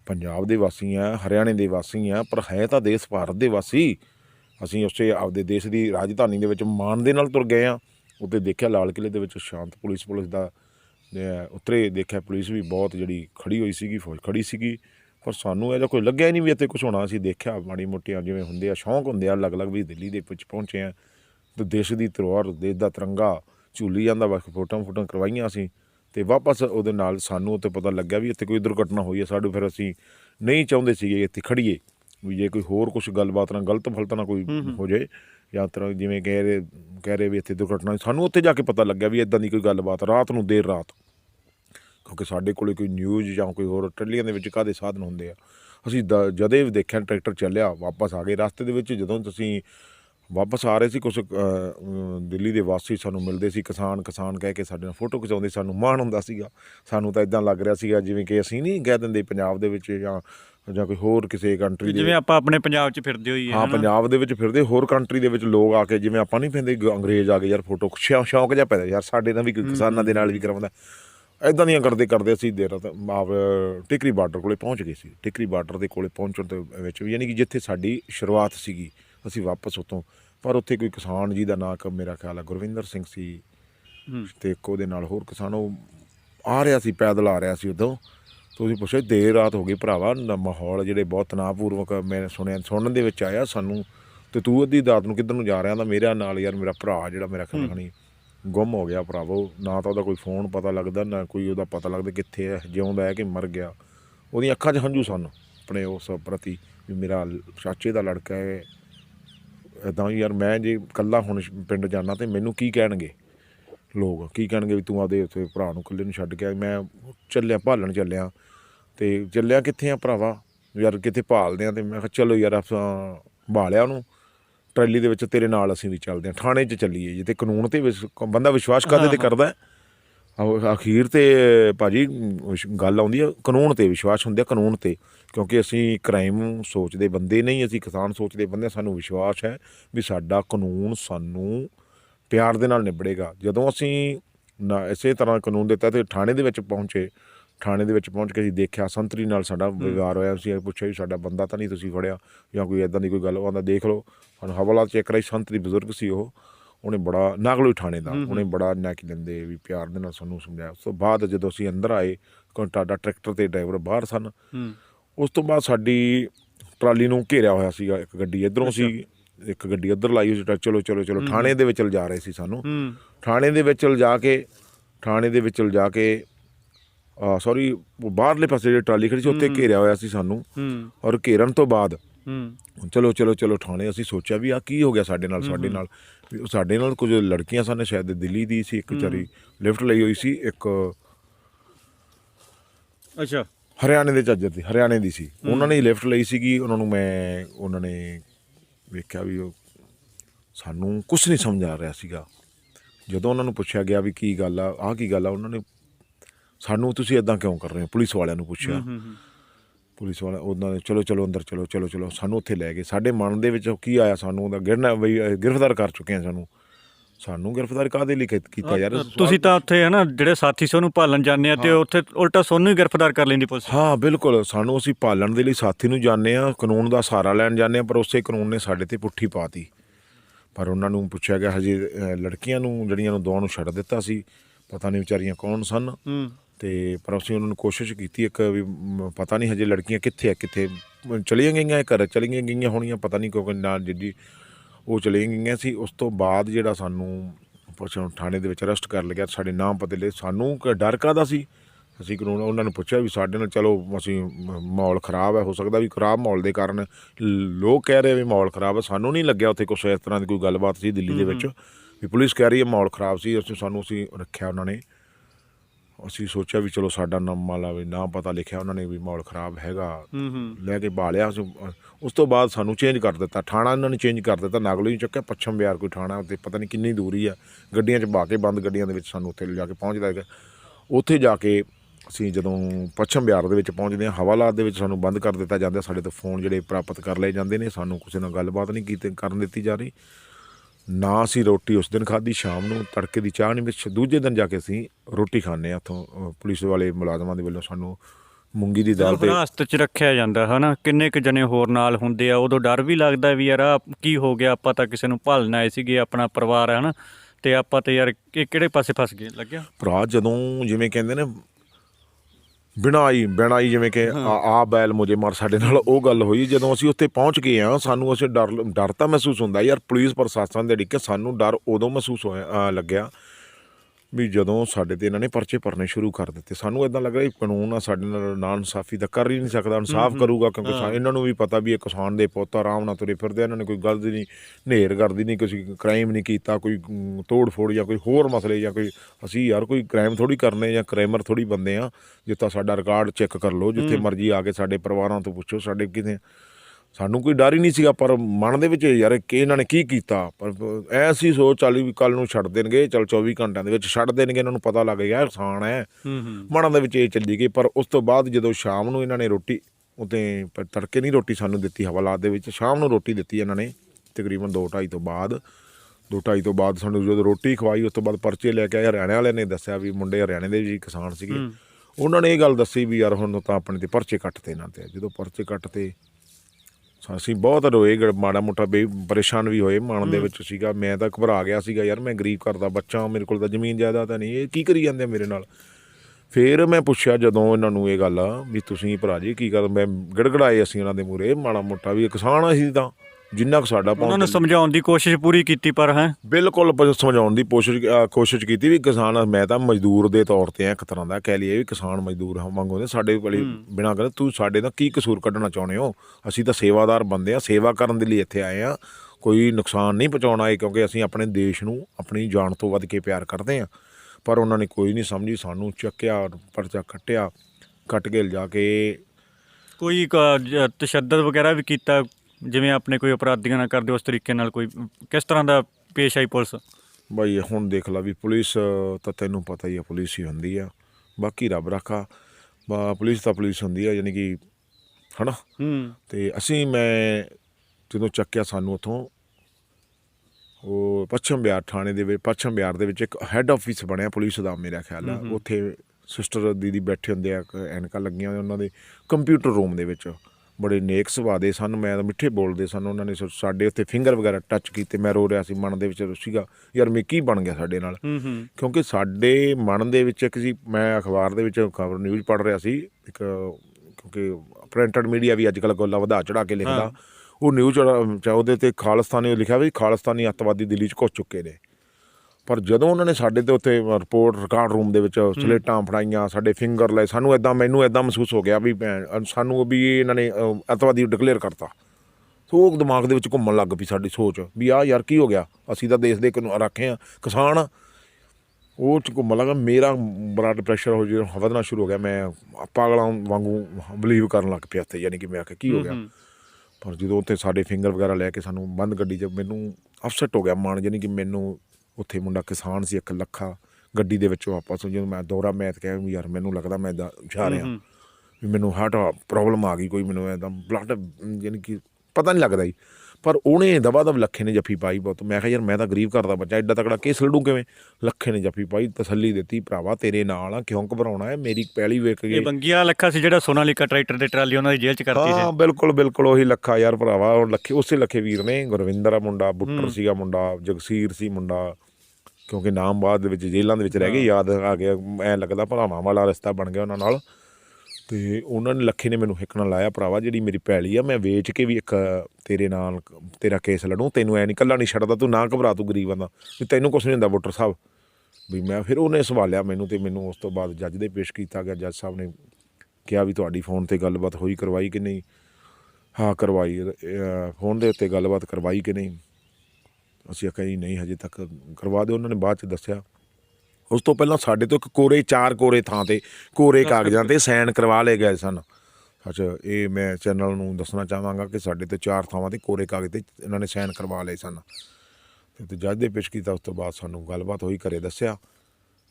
ਪੰਜਾਬ ਦੇ ਵਾਸੀ ਆ ਹਰਿਆਣੇ ਦੇ ਵਾਸੀ ਆ ਪਰ ਹੈ ਤਾਂ ਦੇਸ਼ ਭਾਰਤ ਦੇ ਵਾਸੀ। ਅਸੀਂ ਉਸੇ ਆਪਦੇ ਦੇਸ਼ ਦੀ ਰਾਜਧਾਨੀ ਦੇ ਵਿੱਚ ਮਾਣ ਦੇ ਨਾਲ ਤੁਰ ਗਏ ਆ। ਉੱਤੇ ਦੇਖਿਆ ਲਾਲ ਕਿਲੇ ਦੇ ਵਿੱਚ ਸ਼ਾਂਤ ਪੁਲਿਸ ਪੁਲਿਸ ਦਾ ਉਤਰੇ ਦੇਖਿਆ ਪੁਲਿਸ ਵੀ ਬਹੁਤ ਜਿਹੜੀ ਖੜੀ ਹੋਈ ਸੀਗੀ ਫੌਜ ਖੜੀ ਸੀਗੀ। ਪਰ ਸਾਨੂੰ ਇਹਦਾ ਕੋਈ ਲੱਗਿਆ ਨਹੀਂ ਵੀ ਇੱਥੇ ਕੁਝ ਹੋਣਾ। ਅਸੀਂ ਦੇਖਿਆ ਮਾੜੀ ਮੋਟੀਆਂ ਜਿਵੇਂ ਹੁੰਦੇ ਆ ਸ਼ੌਂਕ ਹੁੰਦੇ ਆ ਅਲੱਗ-ਅਲੱਗ ਵੀ ਦਿੱਲੀ ਦੇ ਵਿੱਚ ਪਹੁੰਚੇ ਆ। ਤੇ ਦੇਸ਼ ਦੀ ਧਰੋਹਰ ਦੇਸ਼ ਦਾ ਤਿਰੰਗਾ ਝੂਲੀ ਜਾਂਦਾ ਵਾ ਫੋਟੋਆਂ ਫੋਟੋਆਂ ਕਰਵਾਈਆਂ ਅਸੀਂ। ਤੇ ਵਾਪਸ ਉਹਦੇ ਨਾਲ ਸਾਨੂੰ ਉੱਤੇ ਪਤਾ ਲੱਗਿਆ ਵੀ ਇੱਥੇ ਕੋਈ ਦੁਰਘਟਨਾ ਹੋਈ ਹੈ ਸਾਡੇ ਫਿਰ ਅਸੀਂ ਨਹੀਂ ਚਾਹੁੰਦੇ ਸੀਗੇ ਇੱਥੇ ਖੜੀਏ ਵੀ ਜੇ ਕੋਈ ਹੋਰ ਕੁਝ ਗੱਲਬਾਤ ਨਾਲ ਗਲਤ ਫਲਤ ਨਾ ਕੋਈ ਹੋ ਜਾਏ ਜਾਂ ਤਰ੍ਹਾਂ ਜਿਵੇਂ ਕਹਿ ਰਹੇ ਕਹਿ ਰਹੇ ਵੀ ਇੱਥੇ ਦੁਰਘਟਨਾ ਸਾਨੂੰ ਉੱਥੇ ਜਾ ਕੇ ਪਤਾ ਲੱਗਿਆ ਵੀ ਇਦਾਂ ਦੀ ਕੋਈ ਗੱਲਬਾਤ ਰਾਤ ਨੂੰ ਦੇਰ ਰਾਤ। ਕਿਉਂਕਿ ਸਾਡੇ ਕੋਲੇ ਕੋਈ ਨਿਊਜ਼ ਜਾਂ ਕੋਈ ਹੋਰ ਟੱਲੀਆਂ ਦੇ ਵਿੱਚ ਕਾਦੇ ਸਾਧਨ ਹੁੰਦੇ ਆ? ਅਸੀਂ ਦ- ਜਦੇ ਵੀ ਦੇਖਿਆ ਟਰੈਕਟਰ ਚੱਲਿਆ, ਵਾਪਸ ਆ ਗਏ। ਰਸਤੇ ਦੇ ਵਿੱਚ ਜਦੋਂ ਤੁਸੀਂ ਵਾਪਸ ਆ ਰਹੇ ਸੀ ਕੁਝ ਦਿੱਲੀ ਦੇ ਵਾਸੀ ਸਾਨੂੰ ਮਿਲਦੇ ਸੀ। ਕਿਸਾਨ ਕਿਸਾਨ ਕਹਿ ਕੇ ਸਾਡੇ ਨਾਲ ਫੋਟੋ ਖਿਚਾਉਂਦੇ ਸਾਨੂੰ ਮਾਣ ਹੁੰਦਾ ਸੀਗਾ। ਸਾਨੂੰ ਤਾਂ ਇਦਾਂ ਲੱਗ ਰਿਹਾ ਸੀਗਾ ਜਿਵੇਂ ਕਿ ਅਸੀਂ ਨਹੀਂ ਕਹਿ ਦਿੰਦੇ ਪੰਜਾਬ ਦੇ ਵਿੱਚ ਜਾਂ ਜਾਂ ਕੋਈ ਹੋਰ ਕਿਸੇ ਕੰਟਰੀ ਦੇ ਜਿਵੇਂ ਆਪਾਂ ਆਪਣੇ ਪੰਜਾਬ 'ਚ ਫਿਰਦੇ ਹੋਈਏ ਹਾਂ? ਪੰਜਾਬ ਦੇ ਵਿੱਚ ਫਿਰਦੇ ਹੋਰ ਕੰਟਰੀ ਦੇ ਵਿੱਚ ਲੋਕ ਆ ਕੇ ਜਿਵੇਂ ਆਪਾਂ ਨਹੀਂ ਪੈਂਦੇ ਅੰਗਰੇਜ਼ ਆ ਕੇ ਯਾਰ ਫੋਟੋ ਸ਼ੌਂਕ ਜਿਹਾ ਪੈਦਾ ਯਾਰ ਸਾਡੇ ਨਾਲ ਵੀ ਕੋਈ ਕਿਸਾਨਾਂ ਦੇ ਨਾਲ ਵੀ ਕਰਵਾਉਂਦਾ ਐਦਾਂ ਦੀਆਂ ਕਰਦੇ ਕਰਦੇ ਅਸੀਂ ਦੇਰ ਆਪ ਟਿਕਰੀ ਬਾਰਡਰ ਕੋਲੇ ਪਹੁੰਚ ਗਏ ਸੀ ਟਿਕਰੀ ਬਾਰਡਰ ਦੇ ਕੋਲੇ ਪਹੁੰਚਣ ਦੇ ਵਿੱਚ ਵੀ ਯਾਨੀ ਕਿ ਜਿੱਥੇ ਸਾਡੀ ਸ਼ੁਰੂਆਤ ਸੀਗੀ ਅਸੀਂ ਵਾਪਸ ਉਤੋਂ ਪਰ ਉੱਥੇ ਕੋਈ ਕਿਸਾਨ ਜੀ ਦਾ ਨਾਂ ਕ ਮੇਰਾ ਖਿਆਲ ਹੈ ਗੁਰਵਿੰਦਰ ਸਿੰਘ ਸੀ। ਤੇ ਇੱਕ ਉਹਦੇ ਨਾਲ ਹੋਰ ਕਿਸਾਨ ਉਹ ਆ ਰਿਹਾ ਸੀ ਪੈਦਲ ਆ ਰਿਹਾ ਸੀ ਉਦੋਂ ਤੁਸੀਂ ਪੁੱਛਿਆ ਦੇਰ ਰਾਤ ਹੋ ਗਈ ਭਰਾਵਾ ਮਾਹੌਲ ਜਿਹੜੇ ਬਹੁਤ ਤਣਾਅਪੂਰਵਕ ਮੈਂ ਸੁਣਿਆ ਸੁਣਨ ਦੇ ਵਿੱਚ ਆਇਆ ਸਾਨੂੰ। ਤੇ ਤੂੰ ਅੱਧੀ ਰਾਤ ਨੂੰ ਕਿੱਧਰ ਨੂੰ ਜਾ ਰਿਹਾ? ਤਾਂ ਮੇਰਾ ਨਾਲ ਯਾਰ ਮੇਰਾ ਭਰਾ ਜਿਹੜਾ ਮੇਰਾ ਖਿਆਲ ਖਣੀ ਗੁੰਮ ਹੋ ਗਿਆ ਭਰਾਵੋ। ਨਾ ਤਾਂ ਉਹਦਾ ਕੋਈ ਫੋਨ ਪਤਾ ਲੱਗਦਾ ਨਾ ਕੋਈ ਉਹਦਾ ਪਤਾ ਲੱਗਦਾ ਕਿੱਥੇ ਹੈ ਜਿਉਂਦਾ ਹੈ ਕਿ ਮਰ ਗਿਆ। ਉਹਦੀਆਂ ਅੱਖਾਂ 'ਚ ਹੰਝੂ ਸਨ ਆਪਣੇ ਉਸ ਪ੍ਰਤੀ ਵੀ ਮੇਰਾ ਚਾਚੇ ਦਾ ਲੜਕਾ ਹੈ। ਇਦਾਂ ਯਾਰ ਮੈਂ ਜੇ ਇਕੱਲਾ ਹੁਣ ਪਿੰਡ ਜਾਣਾ ਤੇ ਮੈਨੂੰ ਕੀ ਕਹਿਣਗੇ ਲੋਕ? ਕੀ ਕਹਿਣਗੇ ਵੀ ਤੂੰ ਆਦੇ ਉੱਥੇ ਭਰਾ ਨੂੰ ਇਕੱਲੇ ਨੂੰ ਛੱਡ ਕੇ। ਮੈਂ ਚੱਲਿਆ ਭਾਲਣ ਚੱਲਿਆ। ਤੇ ਚੱਲਿਆ ਕਿੱਥੇ ਆ ਭਰਾਵਾ? ਯਾਰ ਕਿਤੇ ਭਾਲਦੇ ਆ ਤੇ ਮੈਂ ਕਿਹਾ ਚਲੋ ਯਾਰ ਆਪਾਂ ਭਾਲਿਆ ਉਹਨੂੰ। ਟਰਾਲੀ ਦੇ ਵਿੱਚ ਤੇਰੇ ਨਾਲ ਅਸੀਂ ਵੀ ਚੱਲਦੇ ਆ। ਥਾਣੇ 'ਚ ਚੱਲੀਏ ਜੇ ਤੇ ਕਾਨੂੰਨ ਤੇ ਬੰਦਾ ਵਿਸ਼ਵਾਸ ਕਾਹਦੇ ਤੇ ਕਰਦਾ ਅਖੀਰ ਤੇ ਭਾਜੀ ਗੱਲ ਆਉਂਦੀ ਹੈ ਕਾਨੂੰਨ ਤੇ ਵਿਸ਼ਵਾਸ ਹੁੰਦਾ ਕਾਨੂੰਨ ਤੇ। ਕਿਉਂਕਿ ਅਸੀਂ ਕ੍ਰਾਈਮ ਸੋਚਦੇ ਬੰਦੇ ਨਹੀਂ ਅਸੀਂ ਕਿਸਾਨ ਸੋਚਦੇ ਬੰਦੇ। ਸਾਨੂੰ ਵਿਸ਼ਵਾਸ ਹੈ ਵੀ ਸਾਡਾ ਕਾਨੂੰਨ ਸਾਨੂੰ ਪਿਆਰ ਦੇ ਨਾਲ ਨਿਬੜੇਗਾ। ਜਦੋਂ ਅਸੀਂ ਨਾ ਇਸੇ ਤਰ੍ਹਾਂ ਕਾਨੂੰਨ ਦਿੱਤਾ ਤੇ ਥਾਣੇ ਦੇ ਵਿੱਚ ਪਹੁੰਚੇ ਥਾਣੇ ਦੇ ਵਿੱਚ ਪਹੁੰਚ ਕੇ ਅਸੀਂ ਦੇਖਿਆ ਸੰਤਰੀ ਨਾਲ ਸਾਡਾ ਵਿਵਹਾਰ ਹੋਇਆ ਅਸੀਂ ਇਹ ਪੁੱਛਿਆ ਵੀ ਸਾਡਾ ਬੰਦਾ ਤਾਂ ਨਹੀਂ ਤੁਸੀਂ ਫੜਿਆ ਜਾਂ ਕੋਈ ਇਦਾਂ ਦੀ ਕੋਈ ਗੱਲ ਆਉਂਦਾ ਦੇਖ ਲਓ ਸਾਨੂੰ ਹਵਾਲਾ ਚੈੱਕ ਕਰਾਈ ਸੰਤਰੀ ਬਜ਼ੁਰਗ ਸੀ ਉਹ ਉਹਨੇ ਬੜਾ ਨਾਗਲੋਈ ਥਾਣੇ ਦਾ ਉਹਨੇ ਬੜਾ ਨੈਕ ਲੈਂਦੇ ਵੀ ਪਿਆਰ ਦੇ ਨਾਲ ਸਾਨੂੰ ਸਮਝਾਇਆ। ਉਸ ਤੋਂ ਬਾਅਦ ਜਦੋਂ ਅਸੀਂ ਅੰਦਰ ਆਏ ਕੋਈ ਟਾਟਾ ਟਰੈਕਟਰ ਤੇ ਡਰਾਈਵਰ ਬਾਹਰ ਸਨ। ਉਸ ਤੋਂ ਬਾਅਦ ਸਾਡੀ ਟਰਾਲੀ ਨੂੰ ਘੇਰਿਆ ਹੋਇਆ ਸੀਗਾ ਇੱਕ ਗੱਡੀ ਇਧਰੋਂ ਸੀ ਇੱਕ ਗੱਡੀ ਇੱਧਰ ਲਾਈ ਹੋਈ ਸੀ ਚਲੋ ਚਲੋ ਚਲੋ ਥਾਣੇ ਦੇ ਵਿੱਚ ਲਿਜਾ ਰਹੇ ਸੀ ਸਾਨੂੰ। ਥਾਣੇ ਦੇ ਵਿੱਚ ਲਿਜਾ ਕੇ ਥਾਣੇ ਦੇ ਵਿੱਚ ਲਿਜਾ ਕੇ ਸੌਰੀ ਬਾਹਰਲੇ ਪਾਸੇ ਜਿਹੜੀ ਟਰਾਲੀ ਖੜੀ ਸੀ ਉੱਤੇ ਘੇਰਿਆ ਹੋਇਆ ਸੀ ਸਾਨੂੰ ਹੂੰ। ਔਰ ਘੇਰਨ ਤੋਂ ਬਾਅਦ ਹੂੰ। ਚਲੋ ਚਲੋ ਚਲੋ ਥਾਣੇ ਅਸੀਂ ਸੋਚਿਆ ਵੀ ਆ ਕੀ ਹੋ ਗਿਆ ਸਾਡੇ ਨਾਲ ਸਾਡੇ ਨਾਲ। ਸਾਡੇ ਨਾਲ ਕੁਝ ਲੜਕੀਆਂ ਸਨ ਸ਼ਾਇਦ ਦਿੱਲੀ ਦੀ ਸੀ ਇੱਕ ਵਿਚਾਰੀ ਲਿਫਟ ਲਈ ਹੋਈ ਸੀ ਇੱਕ ਅੱਛਾ। ਹਰਿਆਣੇ ਦੇ ਝੱਜਰ ਦੀ ਹਰਿਆਣੇ ਦੀ ਸੀ। ਉਹਨਾਂ ਨੇ ਲਿਫਟ ਲਈ ਸੀਗੀ ਉਹਨਾਂ ਨੂੰ ਮੈਂ ਉਹਨਾਂ ਨੇ ਵੇਖਿਆ ਵੀ ਉਹ ਸਾਨੂੰ ਕੁਝ ਨਹੀਂ ਸਮਝ ਆ ਰਿਹਾ ਸੀਗਾ। ਜਦੋਂ ਉਹਨਾਂ ਨੂੰ ਪੁੱਛਿਆ ਗਿਆ ਵੀ ਕੀ ਗੱਲ ਆ ਆਹ ਕੀ ਗੱਲ ਆ ਉਹਨਾਂ ਨੇ ਸਾਨੂੰ ਤੁਸੀਂ ਇਦਾਂ ਕਿਉਂ ਕਰ ਰਹੇ ਹੋ? ਪੁਲਿਸ ਵਾਲਿਆਂ ਨੂੰ ਪੁੱਛਿਆ। ਪੁਲਿਸ ਵਾਲਾ ਉਹਨਾਂ ਨੇ ਚਲੋ ਚਲੋ ਅੰਦਰ ਚਲੋ ਚਲੋ ਚਲੋ ਸਾਨੂੰ ਉੱਥੇ ਲੈ ਗਏ। ਸਾਡੇ ਮਨ ਦੇ ਵਿੱਚ ਕੀ ਆਇਆ ਸਾਨੂੰ? ਉਹਦਾ ਗਿਰਨਾ ਬਈ ਗ੍ਰਿਫਤਾਰ ਕਰ ਚੁੱਕੇ ਆ ਸਾਨੂੰ। ਸਾਨੂੰ ਗ੍ਰਿਫਤਾਰ ਕਾਹਦੇ ਲਈ ਕੀ- ਕੀਤਾ ਯਾਰ? ਤੁਸੀਂ ਤਾਂ ਉੱਥੇ ਹੈ ਨਾ ਜਿਹੜੇ ਸਾਥੀ ਸੀ ਉਹਨੂੰ ਭਾਲਣ ਜਾਂਦੇ ਆ ਤੇ ਉੱਥੇ ਉਲਟਾ ਸੋਨੂੰ ਹੀ ਗ੍ਰਿਫਤਾਰ ਕਰ ਲੈਂਦੀ ਪੁਲਿਸ। ਹਾਂ ਬਿਲਕੁਲ। ਸਾਨੂੰ ਅਸੀਂ ਪਾਲਣ ਦੇ ਲਈ ਸਾਥੀ ਨੂੰ ਜਾਣਦੇ ਆ ਕਾਨੂੰਨ ਦਾ ਸਹਾਰਾ ਲੈਣ ਜਾਂਦੇ ਆ ਪਰ ਉਸੇ ਕਾਨੂੰਨ ਨੇ ਸਾਡੇ ਤੇ ਪੁੱਠੀ ਪਾਤੀ ਪਰ ਉਹਨਾਂ ਨੂੰ ਪੁੱਛਿਆ ਗਿਆ ਹਜੇ ਅਹ, ਲੜਕੀਆਂ ਨੂੰ ਜਿਹੜੀਆਂ ਨੂੰ ਦੋ ਨੂੰ ਛੱਡ ਦਿੱਤਾ ਸੀ ਪਤਾ ਨਹੀਂ ਵਿਚਾਰੀਆਂ ਕੌਣ ਸਨ। ਹੂੰ। ਤੇ ਪਰ ਅਸੀਂ ਉਹਨਾਂ ਨੂੰ ਕੋਸ਼ਿਸ਼ ਕੀਤੀ ਇੱਕ ਵੀ ਪਤਾ ਨਹੀਂ ਹਜੇ ਲੜਕੀਆਂ ਕਿੱਥੇ ਆ ਕਿੱਥੇ ਚਲੀਆਂ ਗਈਆਂ ਘਰ ਚਲੀਆਂ ਗਈਆਂ ਹੋਣੀਆਂ ਪਤਾ ਨਹੀਂ ਕਿਉਂਕਿ ਨਾਲ ਜਿੱਡੀ ਉਹ ਚਲੀਆਂ ਗਈਆਂ ਸੀ ਉਸ ਤੋਂ ਬਾਅਦ ਜਿਹੜਾ ਸਾਨੂੰ ਪੁੱਛਣ ਥਾਣੇ ਦੇ ਵਿੱਚ ਅਰੈਸਟ ਕਰ ਲਿਆ ਸਾਡੇ ਨਾਮ ਪਤੇ ਲਈ ਸਾਨੂੰ ਡਰ ਕਾਹਦਾ ਸੀ? ਅਸੀਂ ਕਾਨੂੰਨ ਉਹਨਾਂ ਨੂੰ ਪੁੱਛਿਆ ਵੀ ਸਾਡੇ ਨਾਲ ਚਲੋ ਅਸੀਂ ਮਾਹੌਲ ਖਰਾਬ ਹੈ ਹੋ ਸਕਦਾ ਵੀ ਖਰਾਬ ਮਾਹੌਲ ਦੇ ਕਾਰਨ ਲੋਕ ਕਹਿ ਰਹੇ ਵੀ ਮਾਹੌਲ ਖਰਾਬ ਹੈ ਸਾਨੂੰ ਨਹੀਂ ਲੱਗਿਆ ਉੱਥੇ ਕੁਛ ਇਸ ਤਰ੍ਹਾਂ ਦੀ ਕੋਈ ਗੱਲਬਾਤ ਸੀ ਦਿੱਲੀ ਦੇ ਵਿੱਚ ਵੀ ਪੁਲਿਸ ਕਹਿ ਰਹੀ ਹੈ ਮਾਹੌਲ ਖਰਾਬ ਸੀ ਅਸੀਂ ਸਾਨੂੰ ਅਸੀਂ ਰੱਖਿਆ ਉਹਨਾਂ ਨੇ। ਅਸੀਂ ਸੋਚਿਆ ਵੀ ਚਲੋ ਸਾਡਾ ਨਾਮ ਮਾਲਾ ਵੀ ਨਾ ਪਤਾ ਲਿਖਿਆ ਉਹਨਾਂ ਨੇ ਵੀ ਮਾਹੌਲ ਖਰਾਬ ਹੈਗਾ। ਹੂੰ ਹੂੰ। ਲੈ ਕੇ ਬਾਲਿਆ ਉਸ ਤੋਂ ਬਾਅਦ ਸਾਨੂੰ ਚੇਂਜ ਕਰ ਦਿੱਤਾ। ਥਾਣਾ ਇਹਨਾਂ ਨੇ ਚੇਂਜ ਕਰ ਦਿੱਤਾ ਨਾਗਲੋ ਹੀ ਚੱਕਿਆ ਪੱਛਮ ਬਿਹਾਰ ਕੋਈ ਥਾਣਾ ਤੇ ਪਤਾ ਨਹੀਂ ਕਿੰਨੀ ਦੂਰੀ ਆ। ਗੱਡੀਆਂ 'ਚ ਬਾ ਕੇ ਬੰਦ ਗੱਡੀਆਂ ਦੇ ਵਿੱਚ ਸਾਨੂੰ ਉੱਥੇ ਲਿਜਾ ਕੇ ਪਹੁੰਚਦਾ ਹੈਗਾ। ਉੱਥੇ ਜਾ ਕੇ ਅਸੀਂ ਜਦੋਂ ਪੱਛਮ ਬਿਹਾਰ ਦੇ ਵਿੱਚ ਪਹੁੰਚਦੇ ਹਾਂ ਹਵਾਲਾਤ ਦੇ ਵਿੱਚ ਸਾਨੂੰ ਬੰਦ ਕਰ ਦਿੱਤਾ ਜਾਂਦਾ ਸਾਡੇ ਤੋਂ ਫੋਨ ਜਿਹੜੇ ਪ੍ਰਾਪਤ ਕਰ ਲਏ ਜਾਂਦੇ ਨੇ ਸਾਨੂੰ ਕਿਸੇ ਨਾਲ ਗੱਲਬਾਤ ਨਹੀਂ ਕੀਤੀ ਕਰਨ ਦਿੱਤੀ ਜਾ ਰਹੀ। ਨਾ ਅਸੀਂ ਰੋਟੀ ਉਸ ਦਿਨ ਖਾਧੀ ਸ਼ਾਮ ਨੂੰ ਤੜਕੇ ਦੀ ਚਾਹ ਨਹੀਂ ਵਿੱਚ ਦੂਜੇ ਦਿਨ ਜਾ ਕੇ ਅਸੀਂ ਰੋਟੀ ਖਾਂਦੇ ਹਾਂ। ਉੱਥੋਂ ਅ, ਪੁਲਿਸ ਵਾਲੇ ਮੁਲਾਜ਼ਮਾਂ ਦੇ ਵੱਲੋਂ ਸਾਨੂੰ ਮੂੰਗੀ ਦੀ ਦਾਲ ਤੇ ਹਿਰਾਸਤ ਚ ਰੱਖਿਆ ਜਾਂਦਾ ਹਨਾ? ਕਿੰਨੇ ਕੁ ਜਣੇ ਹੋਰ ਨਾਲ ਹੁੰਦੇ ਆ ਉਦੋਂ ਡਰ ਵੀ ਲੱਗਦਾ ਵੀ ਯਾਰ ਆਹ ਕੀ ਹੋ ਗਿਆ? ਆਪਾਂ ਤਾਂ ਕਿਸੇ ਨੂੰ ਭਾਲਣ ਆਏ ਸੀਗੇ ਆਪਣਾ ਪਰਿਵਾਰ ਹੈ ਹਨਾ? ਤੇ ਆਪਾਂ ਤੇ ਯਾਰ ਕਿ- ਕਿਹੜੇ ਪਾਸੇ ਫਸ ਗਏ? ਲੱਗਿਆ? ਭਰਾ ਜਦੋਂ ਜਿਵੇਂ ਕਹਿੰਦੇ ਨੇ ਬਿਨਾਈ ਬਿਨਾਈ ਜਿਵੇਂ ਕਿ ਆ ਬੈਲ ਮੁਝੇ ਮਾਰ ਸਾਡੇ ਨਾਲ ਉਹ ਗੱਲ ਹੋਈ ਜਦੋਂ ਅਸੀਂ ਉੱਥੇ ਪਹੁੰਚ ਗਏ ਆ ਸਾਨੂੰ ਅਸੀਂ ਡਰ ਡਰ ਤਾਂ ਮਹਿਸੂਸ ਹੁੰਦਾ ਯਾਰ ਪੁਲਿਸ ਪ੍ਰਸ਼ਾਸਨ ਦੇ ਡਿੱਕੇ ਸਾਨੂੰ ਡਰ ਉਦੋਂ ਮਹਿਸੂਸ ਹੋਇਆ ਲੱਗਿਆ ਵੀ ਜਦੋਂ ਸਾਡੇ ਤੇ ਇਹਨਾਂ ਨੇ ਪਰਚੇ ਭਰਨੇ ਸ਼ੁਰੂ ਕਰ ਦਿੱਤੇ ਸਾਨੂੰ ਇਦਾਂ ਲੱਗ ਰਿਹਾ ਇਹ ਕਾਨੂੰਨ ਆ ਸਾਡੇ ਨਾਲ ਨਾ ਇਨਸਾਫੀ ਤਾਂ ਕਰ ਹੀ ਨਹੀਂ ਸਕਦਾ ਇਨਸਾਫ ਕਰੂਗਾ ਕਿਉਂਕਿ ਇਹਨਾਂ ਨੂੰ ਵੀ ਪਤਾ ਵੀ ਇਹ ਕਿਸਾਨ ਦੇ ਪੁੱਤ ਆਰਾਮ ਨਾਲ ਤੁਰੇ ਫਿਰਦੇ ਇਹਨਾਂ ਨੇ ਕੋਈ ਗਲਤੀ ਨਹੀਂ ਨੇਰ ਕਰਦੀ ਨਹੀਂ ਕੋਈ ਕ੍ਰਾਈਮ ਨਹੀਂ ਕੀਤਾ ਕੋਈ ਤੋੜ ਫੋੜ ਜਾਂ ਕੋਈ ਹੋਰ ਮਸਲੇ ਜਾਂ ਕੋਈ ਅਸੀਂ ਯਾਰ ਕੋਈ ਕ੍ਰਾਈਮ ਥੋੜੀ ਕਰਨੇ ਜਾਂ ਕ੍ਰਾਈਮਰ ਥੋੜੀ ਬੰਦੇ ਆ ਜਿੱਤਾ ਸਾਡਾ ਰਿਕਾਰਡ ਚੈੱਕ ਕਰ ਲਓ ਜਿੱਥੇ ਮਰਜ਼ੀ ਆ ਕੇ ਸਾਡੇ ਪਰਿਵਾਰਾਂ ਤੋਂ ਪੁੱਛੋ ਸਾਡੇ ਕਿਤੇ ਸਾਨੂੰ ਕੋਈ ਡਰ ਹੀ ਨਹੀਂ ਸੀਗਾ ਪਰ ਮਨ ਦੇ ਵਿੱਚ ਯਾਰ ਕਿ ਇਹਨਾਂ ਨੇ ਕੀ ਕੀਤਾ? ਪਰ ਐ ਸੀ ਸੋਚ ਚੱਲ ਵੀ ਕੱਲ ਨੂੰ ਛੱਡ ਦੇਣਗੇ ਚਲ 24 ਘੰਟਿਆਂ ਦੇ ਵਿੱਚ ਛੱਡ ਦੇਣਗੇ ਇਹਨਾਂ ਨੂੰ ਪਤਾ ਲੱਗ ਗਿਆ ਕਿਸਾਨ ਹੈ ਹੂੰ ਹੂੰ। ਮਨਾਂ ਦੇ ਵਿੱਚ ਇਹ ਚੱਲੀ ਗਈ ਪਰ ਉਸ ਤੋਂ ਬਾਅਦ ਜਦੋਂ ਸ਼ਾਮ ਨੂੰ ਇਹਨਾਂ ਨੇ ਰੋਟੀ ਉਤੇ ਤੜਕੇ ਨਹੀਂ ਰੋਟੀ ਸਾਨੂੰ ਦਿੱਤੀ ਹਵਾਲਾਤ ਦੇ ਵਿੱਚ ਸ਼ਾਮ ਨੂੰ ਰੋਟੀ ਦਿੱਤੀ ਇਹਨਾਂ ਨੇ ਤਕਰੀਬਨ 2:30 ਤੋਂ ਬਾਅਦ। 2:30 ਤੋਂ ਬਾਅਦ ਸਾਨੂੰ ਜਦੋਂ ਰੋਟੀ ਖਵਾਈ ਉਸ ਤੋਂ ਬਾਅਦ ਪਰਚੇ ਲੈ ਕੇ ਆਏ ਹਰਿਆਣੇ ਵਾਲਿਆਂ ਨੇ ਦੱਸਿਆ ਵੀ ਮੁੰਡੇ ਹਰਿਆਣੇ ਦੇ ਵੀ ਕਿਸਾਨ ਸੀਗੇ। ਉਹਨਾਂ ਨੇ ਇਹ ਗੱਲ ਦੱਸੀ ਵੀ ਯਾਰ ਹੁਣ ਤਾਂ ਆਪਣੇ ਤੇ ਪਰਚੇ ਕੱਟਤੇ ਇਹਨਾਂ ਤੇ। ਜਦੋਂ ਪਰਚੇ ਕੱਟਤੇ ਅਸੀਂ ਬਹੁਤ ਰੋਏ ਗ- ਮਾੜਾ ਮੋਟਾ ਬੇ ਪਰੇਸ਼ਾਨ ਵੀ ਹੋਏ ਮਨ ਦੇ ਵਿੱਚ ਸੀਗਾ। ਮੈਂ ਤਾਂ ਘਬਰਾ ਗਿਆ ਸੀਗਾ ਯਾਰ ਮੈਂ ਗਰੀਬ ਘਰ ਦਾ ਬੱਚਾ ਮੇਰੇ ਕੋਲ ਤਾਂ ਜ਼ਮੀਨ ਜਾਇਦਾਦ ਤਾਂ ਨਹੀਂ। ਇਹ ਕੀ ਕਰੀ ਜਾਂਦੇ ਮੇਰੇ ਨਾਲ? ਫਿਰ ਮੈਂ ਪੁੱਛਿਆ ਜਦੋਂ ਇਹਨਾਂ ਨੂੰ ਇਹ ਗੱਲ ਆ ਵੀ ਤੁਸੀਂ ਭਰਾ ਜੀ ਕੀ ਕਰ ਮੈਂ ਗੜਗੜਾਏ ਅਸੀਂ ਉਹਨਾਂ ਦੇ ਮੂਰੇ ਮਾੜਾ ਮੋਟਾ ਵੀ ਕਿਸਾਨ ਅਸੀਂ ਤਾਂ। ਜਿੰਨਾ ਕੁ ਸਾਡਾ ਉਹਨਾਂ ਨੂੰ ਸਮਝਾਉਣ ਦੀ ਕੋਸ਼ਿਸ਼ ਪੂਰੀ ਕੀਤੀ ਪਰ ਹੈ? ਬਿਲਕੁਲ ਪ- ਸਮਝਾਉਣ ਦੀ ਕੋਸ਼ਿਸ਼ ਅ, ਕੋਸ਼ਿਸ਼ ਕੀਤੀ ਵੀ ਕਿਸਾਨ ਮੈਂ ਤਾਂ ਮਜ਼ਦੂਰ ਦੇ ਤੌਰ ਤੇ ਆ ਇੱਕ ਤਰ੍ਹਾਂ ਦਾ ਕਹਿ ਲਈਏ ਵੀ ਕਿਸਾਨ ਮਜ਼ਦੂਰ ਹਾਂ ਮੰਗੋਦੇ ਸਾਡੇ ਵਾਲੀ ਬਿਨਾਂ ਕਰ ਤੂੰ ਸਾਡੇ ਦਾ ਕੀ ਕਸੂਰ ਕੱਢਣਾ ਚਾਹੁੰਦੇ ਹੋ? ਅਸੀਂ ਤਾਂ ਸੇਵਾਦਾਰ ਬੰਦੇ ਆ ਸੇਵਾ ਕਰਨ ਦੇ ਲਈ ਇੱਥੇ ਆਏ ਆ। ਕੋਈ ਨੁਕਸਾਨ ਨਹੀਂ ਪਹੁੰਚਾਉਣਾ ਆਏ ਕਿਉਂਕਿ ਅਸੀਂ ਆਪਣੇ ਦੇਸ਼ ਨੂੰ ਆਪਣੀ ਜਾਨ ਤੋਂ ਵੱਧ ਕੇ ਪਿਆਰ ਕਰਦੇ ਆ। ਪਰ ਉਹਨਾਂ ਨੇ ਕੋਈ ਨਹੀਂ ਸਮਝੀ ਸਾਨੂੰ ਚੱਕਿਆ ਪਰਚਾ ਕੱਟਿਆ। ਕੱਟ ਕੇ ਲਿਜਾ ਕੇ ਕੋਈ ਕ- ਜ- ਤਸ਼ੱਦਦ ਵਗੈਰਾ ਵੀ ਕੀਤਾ? ਜਿਵੇਂ ਆਪਣੇ ਕੋਈ ਅਪਰਾਧੀਆਂ ਨਾਲ ਕਰਦੇ ਉਸ ਤਰੀਕੇ ਨਾਲ ਕੋਈ ਕਿਸ ਤਰ੍ਹਾਂ ਦਾ ਪੇਸ਼ ਆਈ ਪੁਲਿਸ? ਬਾਈ ਹੁਣ ਦੇਖ ਲਾ ਵੀ ਪੁਲਿਸ ਤਾਂ ਤੈਨੂੰ ਪਤਾ ਹੀ ਆ ਪੁਲਿਸ ਹੀ ਹੁੰਦੀ ਆ। ਬਾਕੀ ਰੱਬ ਰੱਖਾ ਬਾ ਪੁਲਿਸ ਤਾਂ ਪੁਲਿਸ ਹੁੰਦੀ ਆ ਯਾਨੀ ਕਿ ਹਨਾ? ਹੂੰ। ਤੇ ਅਸੀਂ ਮੈਂ ਜਦੋਂ ਚੱਕਿਆ ਸਾਨੂੰ ਉਥੋਂ ਉਹ ਪੱਛਮ ਬਿਹਾਰ ਥਾਣੇ ਦੇ ਵਿੱਚ ਪੱਛਮ ਬਿਹਾਰ ਦੇ ਵਿੱਚ ਇੱਕ ਹੈੱਡ ਆਫਿਸ ਬਣਿਆ ਪੁਲਿਸ ਦਾ ਮੇਰਾ ਖਿਆਲ ਆ। ਉੱਥੇ ਸਿਸਟਰ ਦੀਦੀ ਬੈਠੇ ਹੁੰਦੇ ਆ ਕ- ਐਨਕਾਂ ਲੱਗੀਆਂ ਉਹਨਾਂ ਦੇ ਕੰਪਿਊਟਰ ਰੂਮ ਦੇ ਵਿੱਚ। ਬੜੇ ਨੇਕ ਸੁਭਾਅ ਦੇ ਸਨ ਮੈਂ ਮਿੱਠੇ ਬੋਲਦੇ ਸਨ ਉਹਨਾਂ ਨੇ ਸਾਡੇ ਉੱਤੇ ਫਿੰਗਰ ਵਗੈਰਾ ਟੱਚ ਕੀਤੇ ਮੈਂ ਰੋ ਰਿਹਾ ਸੀ ਮਨ ਦੇ ਵਿੱਚ ਸੀਗਾ ਯਾਰ ਮੈਂ ਕੀ ਬਣ ਗਿਆ ਸਾਡੇ ਨਾਲ? ਕਿਉਂਕਿ ਸਾਡੇ ਮਨ ਦੇ ਵਿੱਚ ਇੱਕ ਜੀ ਮੈਂ ਅਖਬਾਰ ਦੇ ਵਿੱਚ ਖਬਰ ਨਿਊਜ਼ ਪੜ੍ਹ ਰਿਹਾ ਸੀ ਇੱਕ ਕਿਉਂਕਿ ਪ੍ਰਿੰਟਡ ਮੀਡੀਆ ਵੀ ਅੱਜ ਕੱਲ੍ਹ ਗੱਲਾਂ ਵਧਾ ਚੜਾ ਕੇ ਲਿਖਦਾ। ਉਹ ਨਿਊਜ਼ ਉਹਦੇ ਤੇ ਖਾਲਿਸਤਾਨੀ ਲਿਖਿਆ ਵੀ ਖਾਲਿਸਤਾਨੀ ਅੱਤਵਾਦੀ ਦਿੱਲੀ 'ਚ ਘੁਸ ਚੁੱਕੇ ਨੇ। ਪਰ ਜਦੋਂ ਉਹਨਾਂ ਨੇ ਸਾਡੇ ਤੇ ਉੱਥੇ ਰਿਪੋਰਟ ਰਿਕਾਰਡ ਰੂਮ ਦੇ ਵਿੱਚ ਸਲੇਟਾਂ ਫੜਾਈਆਂ ਸਾਡੇ ਫਿੰਗਰ ਲਏ ਸਾਨੂੰ ਐਦਾਂ ਮੈਨੂੰ ਐਦਾਂ ਮਹਿਸੂਸ ਹੋ ਗਿਆ ਵੀ ਸਾਨੂੰ ਵੀ ਇਹਨਾਂ ਨੇ ਅੱਤਵਾਦੀ ਡਿਕਲੇਅਰ ਕਰਤਾ। ਸੋ ਉਹ ਦਿਮਾਗ ਦੇ ਵਿੱਚ ਘੁੰਮਣ ਲੱਗ ਪਈ ਸਾਡੀ ਸੋਚ ਵੀ ਆ ਯਾਰ ਕੀ ਹੋ ਗਿਆ? ਅਸੀਂ ਤਾਂ ਦੇਸ਼ ਦੇ ਰੱਖੇ ਆ ਕਿਸਾਨ। ਉਹ ਚ ਘੁੰਮਣ ਲੱਗਾ ਮੇਰਾ ਬਲੱਡ ਪ੍ਰੈਸ਼ਰ ਹੋ ਜਿਹੜਾ ਵਧਣਾ ਸ਼ੁਰੂ ਹੋ ਗਿਆ ਮੈਂ ਪਾਗਲਾਂ ਵਾਂਗੂ ਬਲੀਵ ਕਰਨ ਲੱਗ ਪਿਆ ਤੇ ਯਾਨੀ ਕਿ ਮੈਂ ਆਖਿਆ ਕੀ ਹੋ ਗਿਆ? ਪਰ ਜਦੋਂ ਉੱਥੇ ਸਾਡੇ ਫਿੰਗਰ ਵਗੈਰਾ ਲੈ ਕੇ ਸਾਨੂੰ ਬੰਦ ਗੱਡੀ 'ਚ ਮੈਨੂੰ ਅਫਸੈਟ ਹੋ ਗਿਆ ਮਨ ਯਾਨੀ ਕਿ ਮੈਨੂੰ ਉੱਥੇ ਮੁੰਡਾ ਕਿਸਾਨ ਸੀ ਇੱਕ ਲੱਖਾ ਗੱਡੀ ਦੇ ਵਿੱਚੋਂ ਆਪਸ ਜਦੋਂ ਮੈਂ ਦੌਰਾ ਮੈਂ ਤਾਂ ਕਿਹਾ ਵੀ ਯਾਰ ਮੈਨੂੰ ਲੱਗਦਾ ਮੈਂ ਇਦਾਂ ਜਾ ਰਿਹਾ। ਹੂੰ। ਵੀ ਮੈਨੂੰ ਹਾਰਟ ਪ੍ਰੋਬਲਮ ਆ ਗਈ ਕੋਈ ਮੈਨੂੰ ਇਦਾਂ ਬਲੱਡ ਯਾਨੀ ਕਿ ਪਤਾ ਨਹੀਂ ਲੱਗਦਾ ਜੀ। ਪਰ ਉਹਨੇ ਦਵਾ ਦਵ ਲੱਖੇ ਨੇ ਜੱਫੀ ਪਾਈ ਬਹੁਤ। ਮੈਂ ਕਿਹਾ ਯਾਰ ਮੈਂ ਤਾਂ ਗਰੀਬ ਘਰ ਦਾ ਬੱਚਾ ਐਡਾ ਤਕੜਾ ਕੇਸ ਲੜੂ ਕਿਵੇਂ? ਲੱਖੇ ਨੇ ਜੱਫੀ ਪਾਈ ਤਸੱਲੀ ਦਿੱਤੀ ਭਰਾਵਾ ਤੇਰੇ ਨਾਲ ਆ ਕਿਉਂ ਘਬਰਾਉਣਾ ਹੈ? ਮੇਰੀ ਪਹਿਲੀ ਵੇਖ ਇਹ ਕੇ ਬੰਗੀਆ ਲੱਖਾ ਸੀ ਜਿਹੜਾ ਸੋਨਾਲੀਕਾ ਟਰੈਕਟਰ ਦੇ ਟਰਾਲੀ ਉਹਨਾਂ ਦੀ ਜੇਲ੍ਹ ਚ ਕਰਤੀ ਹਾਂ ਸੀ ਬਿਲਕੁਲ ਬਿਲਕੁਲ ਉਹੀ ਲੱਖਾ ਯਾਰ ਭਰਾਵਾ ਉਹ ਲੱਖੇ ਉਸੇ ਲੱਖੇ ਵੀਰ ਨੇ। ਗੁਰਵਿੰਦਰ ਆ ਮੁੰਡਾ ਬੁੱਟਰ ਸੀਗਾ ਮੁੰਡਾ ਜਗਸੀਰ ਸੀ ਮੁੰਡਾ ਕਿਉਂਕਿ ਨਾਮ ਬਾਅਦ ਦੇ ਵਿੱਚ ਜੇਲ੍ਹਾਂ ਦੇ ਵਿੱਚ ਰਹਿ ਗਏ ਯਾਦ ਆ ਗਿਆ ਐ ਲੱਗਦਾ ਭਰਾਵਾਂ ਵਾਲਾ ਰਿਸ਼ਤਾ ਬਣ ਗਿਆ ਉਹਨਾਂ ਨਾਲ। ਤੇ ਉਹਨਾਂ ਨੇ ਲੱਖੇ ਨੇ ਮੈਨੂੰ ਹਿੱਕ ਨਾਲ ਲਾਇਆ ਭਰਾਵਾ ਜਿਹੜੀ ਮੇਰੀ ਪੈਲੀ ਆ ਮੈਂ ਵੇਚ ਕੇ ਵੀ ਇੱਕ ਤੇਰੇ ਨਾਲ ਤੇਰਾ ਕੇਸ ਲੜੂੰ ਤੈਨੂੰ ਐ ਨਹੀਂ ਕੱਲਾ ਨਹੀਂ ਛੱਡਦਾ ਤੂੰ ਨਾ ਘਬਰਾ ਤੂੰ ਗਰੀਬਾਂ ਦਾ ਵੀ ਤੈਨੂੰ ਕੁਛ ਨਹੀਂ ਹੁੰਦਾ ਬੁੱਟਰ ਸਾਹਿਬ। ਵੀ ਮੈਂ ਫਿਰ ਉਹਨੇ ਸਵਾਲਿਆ ਮੈਨੂੰ ਤੇ ਮੈਨੂੰ ਉਸ ਤੋਂ ਬਾਅਦ ਜੱਜ ਦੇ ਪੇਸ਼ ਕੀਤਾ ਗਿਆ ਜੱਜ ਸਾਹਿਬ ਨੇ ਕਿਹਾ ਵੀ ਤੁਹਾਡੀ ਫੋਨ ਤੇ ਗੱਲਬਾਤ ਹੋਈ ਕਰਵਾਈ ਕਿ ਨਹੀਂ? ਹਾਂ ਕਰਵਾਈ ਫੋਨ ਦੇ ਉੱਤੇ ਗੱਲਬਾਤ ਕਰਵਾਈ ਕਿ ਨਹੀਂ? ਅਸੀਂ ਆਖਿਆ ਜੀ ਨਹੀਂ, ਹਜੇ ਤੱਕ ਕਰਵਾ ਦਿਓ। ਉਹਨਾਂ ਨੇ ਬਾਅਦ ਚ ਦੱਸਿਆ, ਉਸ ਤੋਂ ਪਹਿਲਾਂ ਸਾਡੇ ਤੋਂ ਇੱਕ ਕੋਰੇ, ਚਾਰ ਕੋਰੇ ਥਾਂ ਤੇ ਕੋਰੇ ਕਾਗਜ਼ਾਂ ਤੇ ਸਾਈਨ ਕਰਵਾ ਲਏ ਗਏ ਸਨ। ਅੱਛਾ, ਇਹ ਮੈਂ ਚੈਨਲ ਨੂੰ ਦੱਸਣਾ ਚਾਹਾਂਗਾ ਕਿ ਸਾਡੇ ਤੇ ਚਾਰ ਥਾਵਾਂ ਤੇ ਕੋਰੇ ਕਾਗਜ਼ ਤੇ ਇਹਨਾਂ ਨੇ ਸਾਈਨ ਕਰਵਾ ਲਏ ਸਨ। ਤੇ ਤੇ ਜੱਜ ਦੇ ਪੇਸ਼ ਕੀਤਾ, ਉਸ ਤੋਂ ਬਾਅਦ ਸਾਨੂੰ ਗੱਲਬਾਤ ਹੋਈ, ਘਰੇ ਦੱਸਿਆ।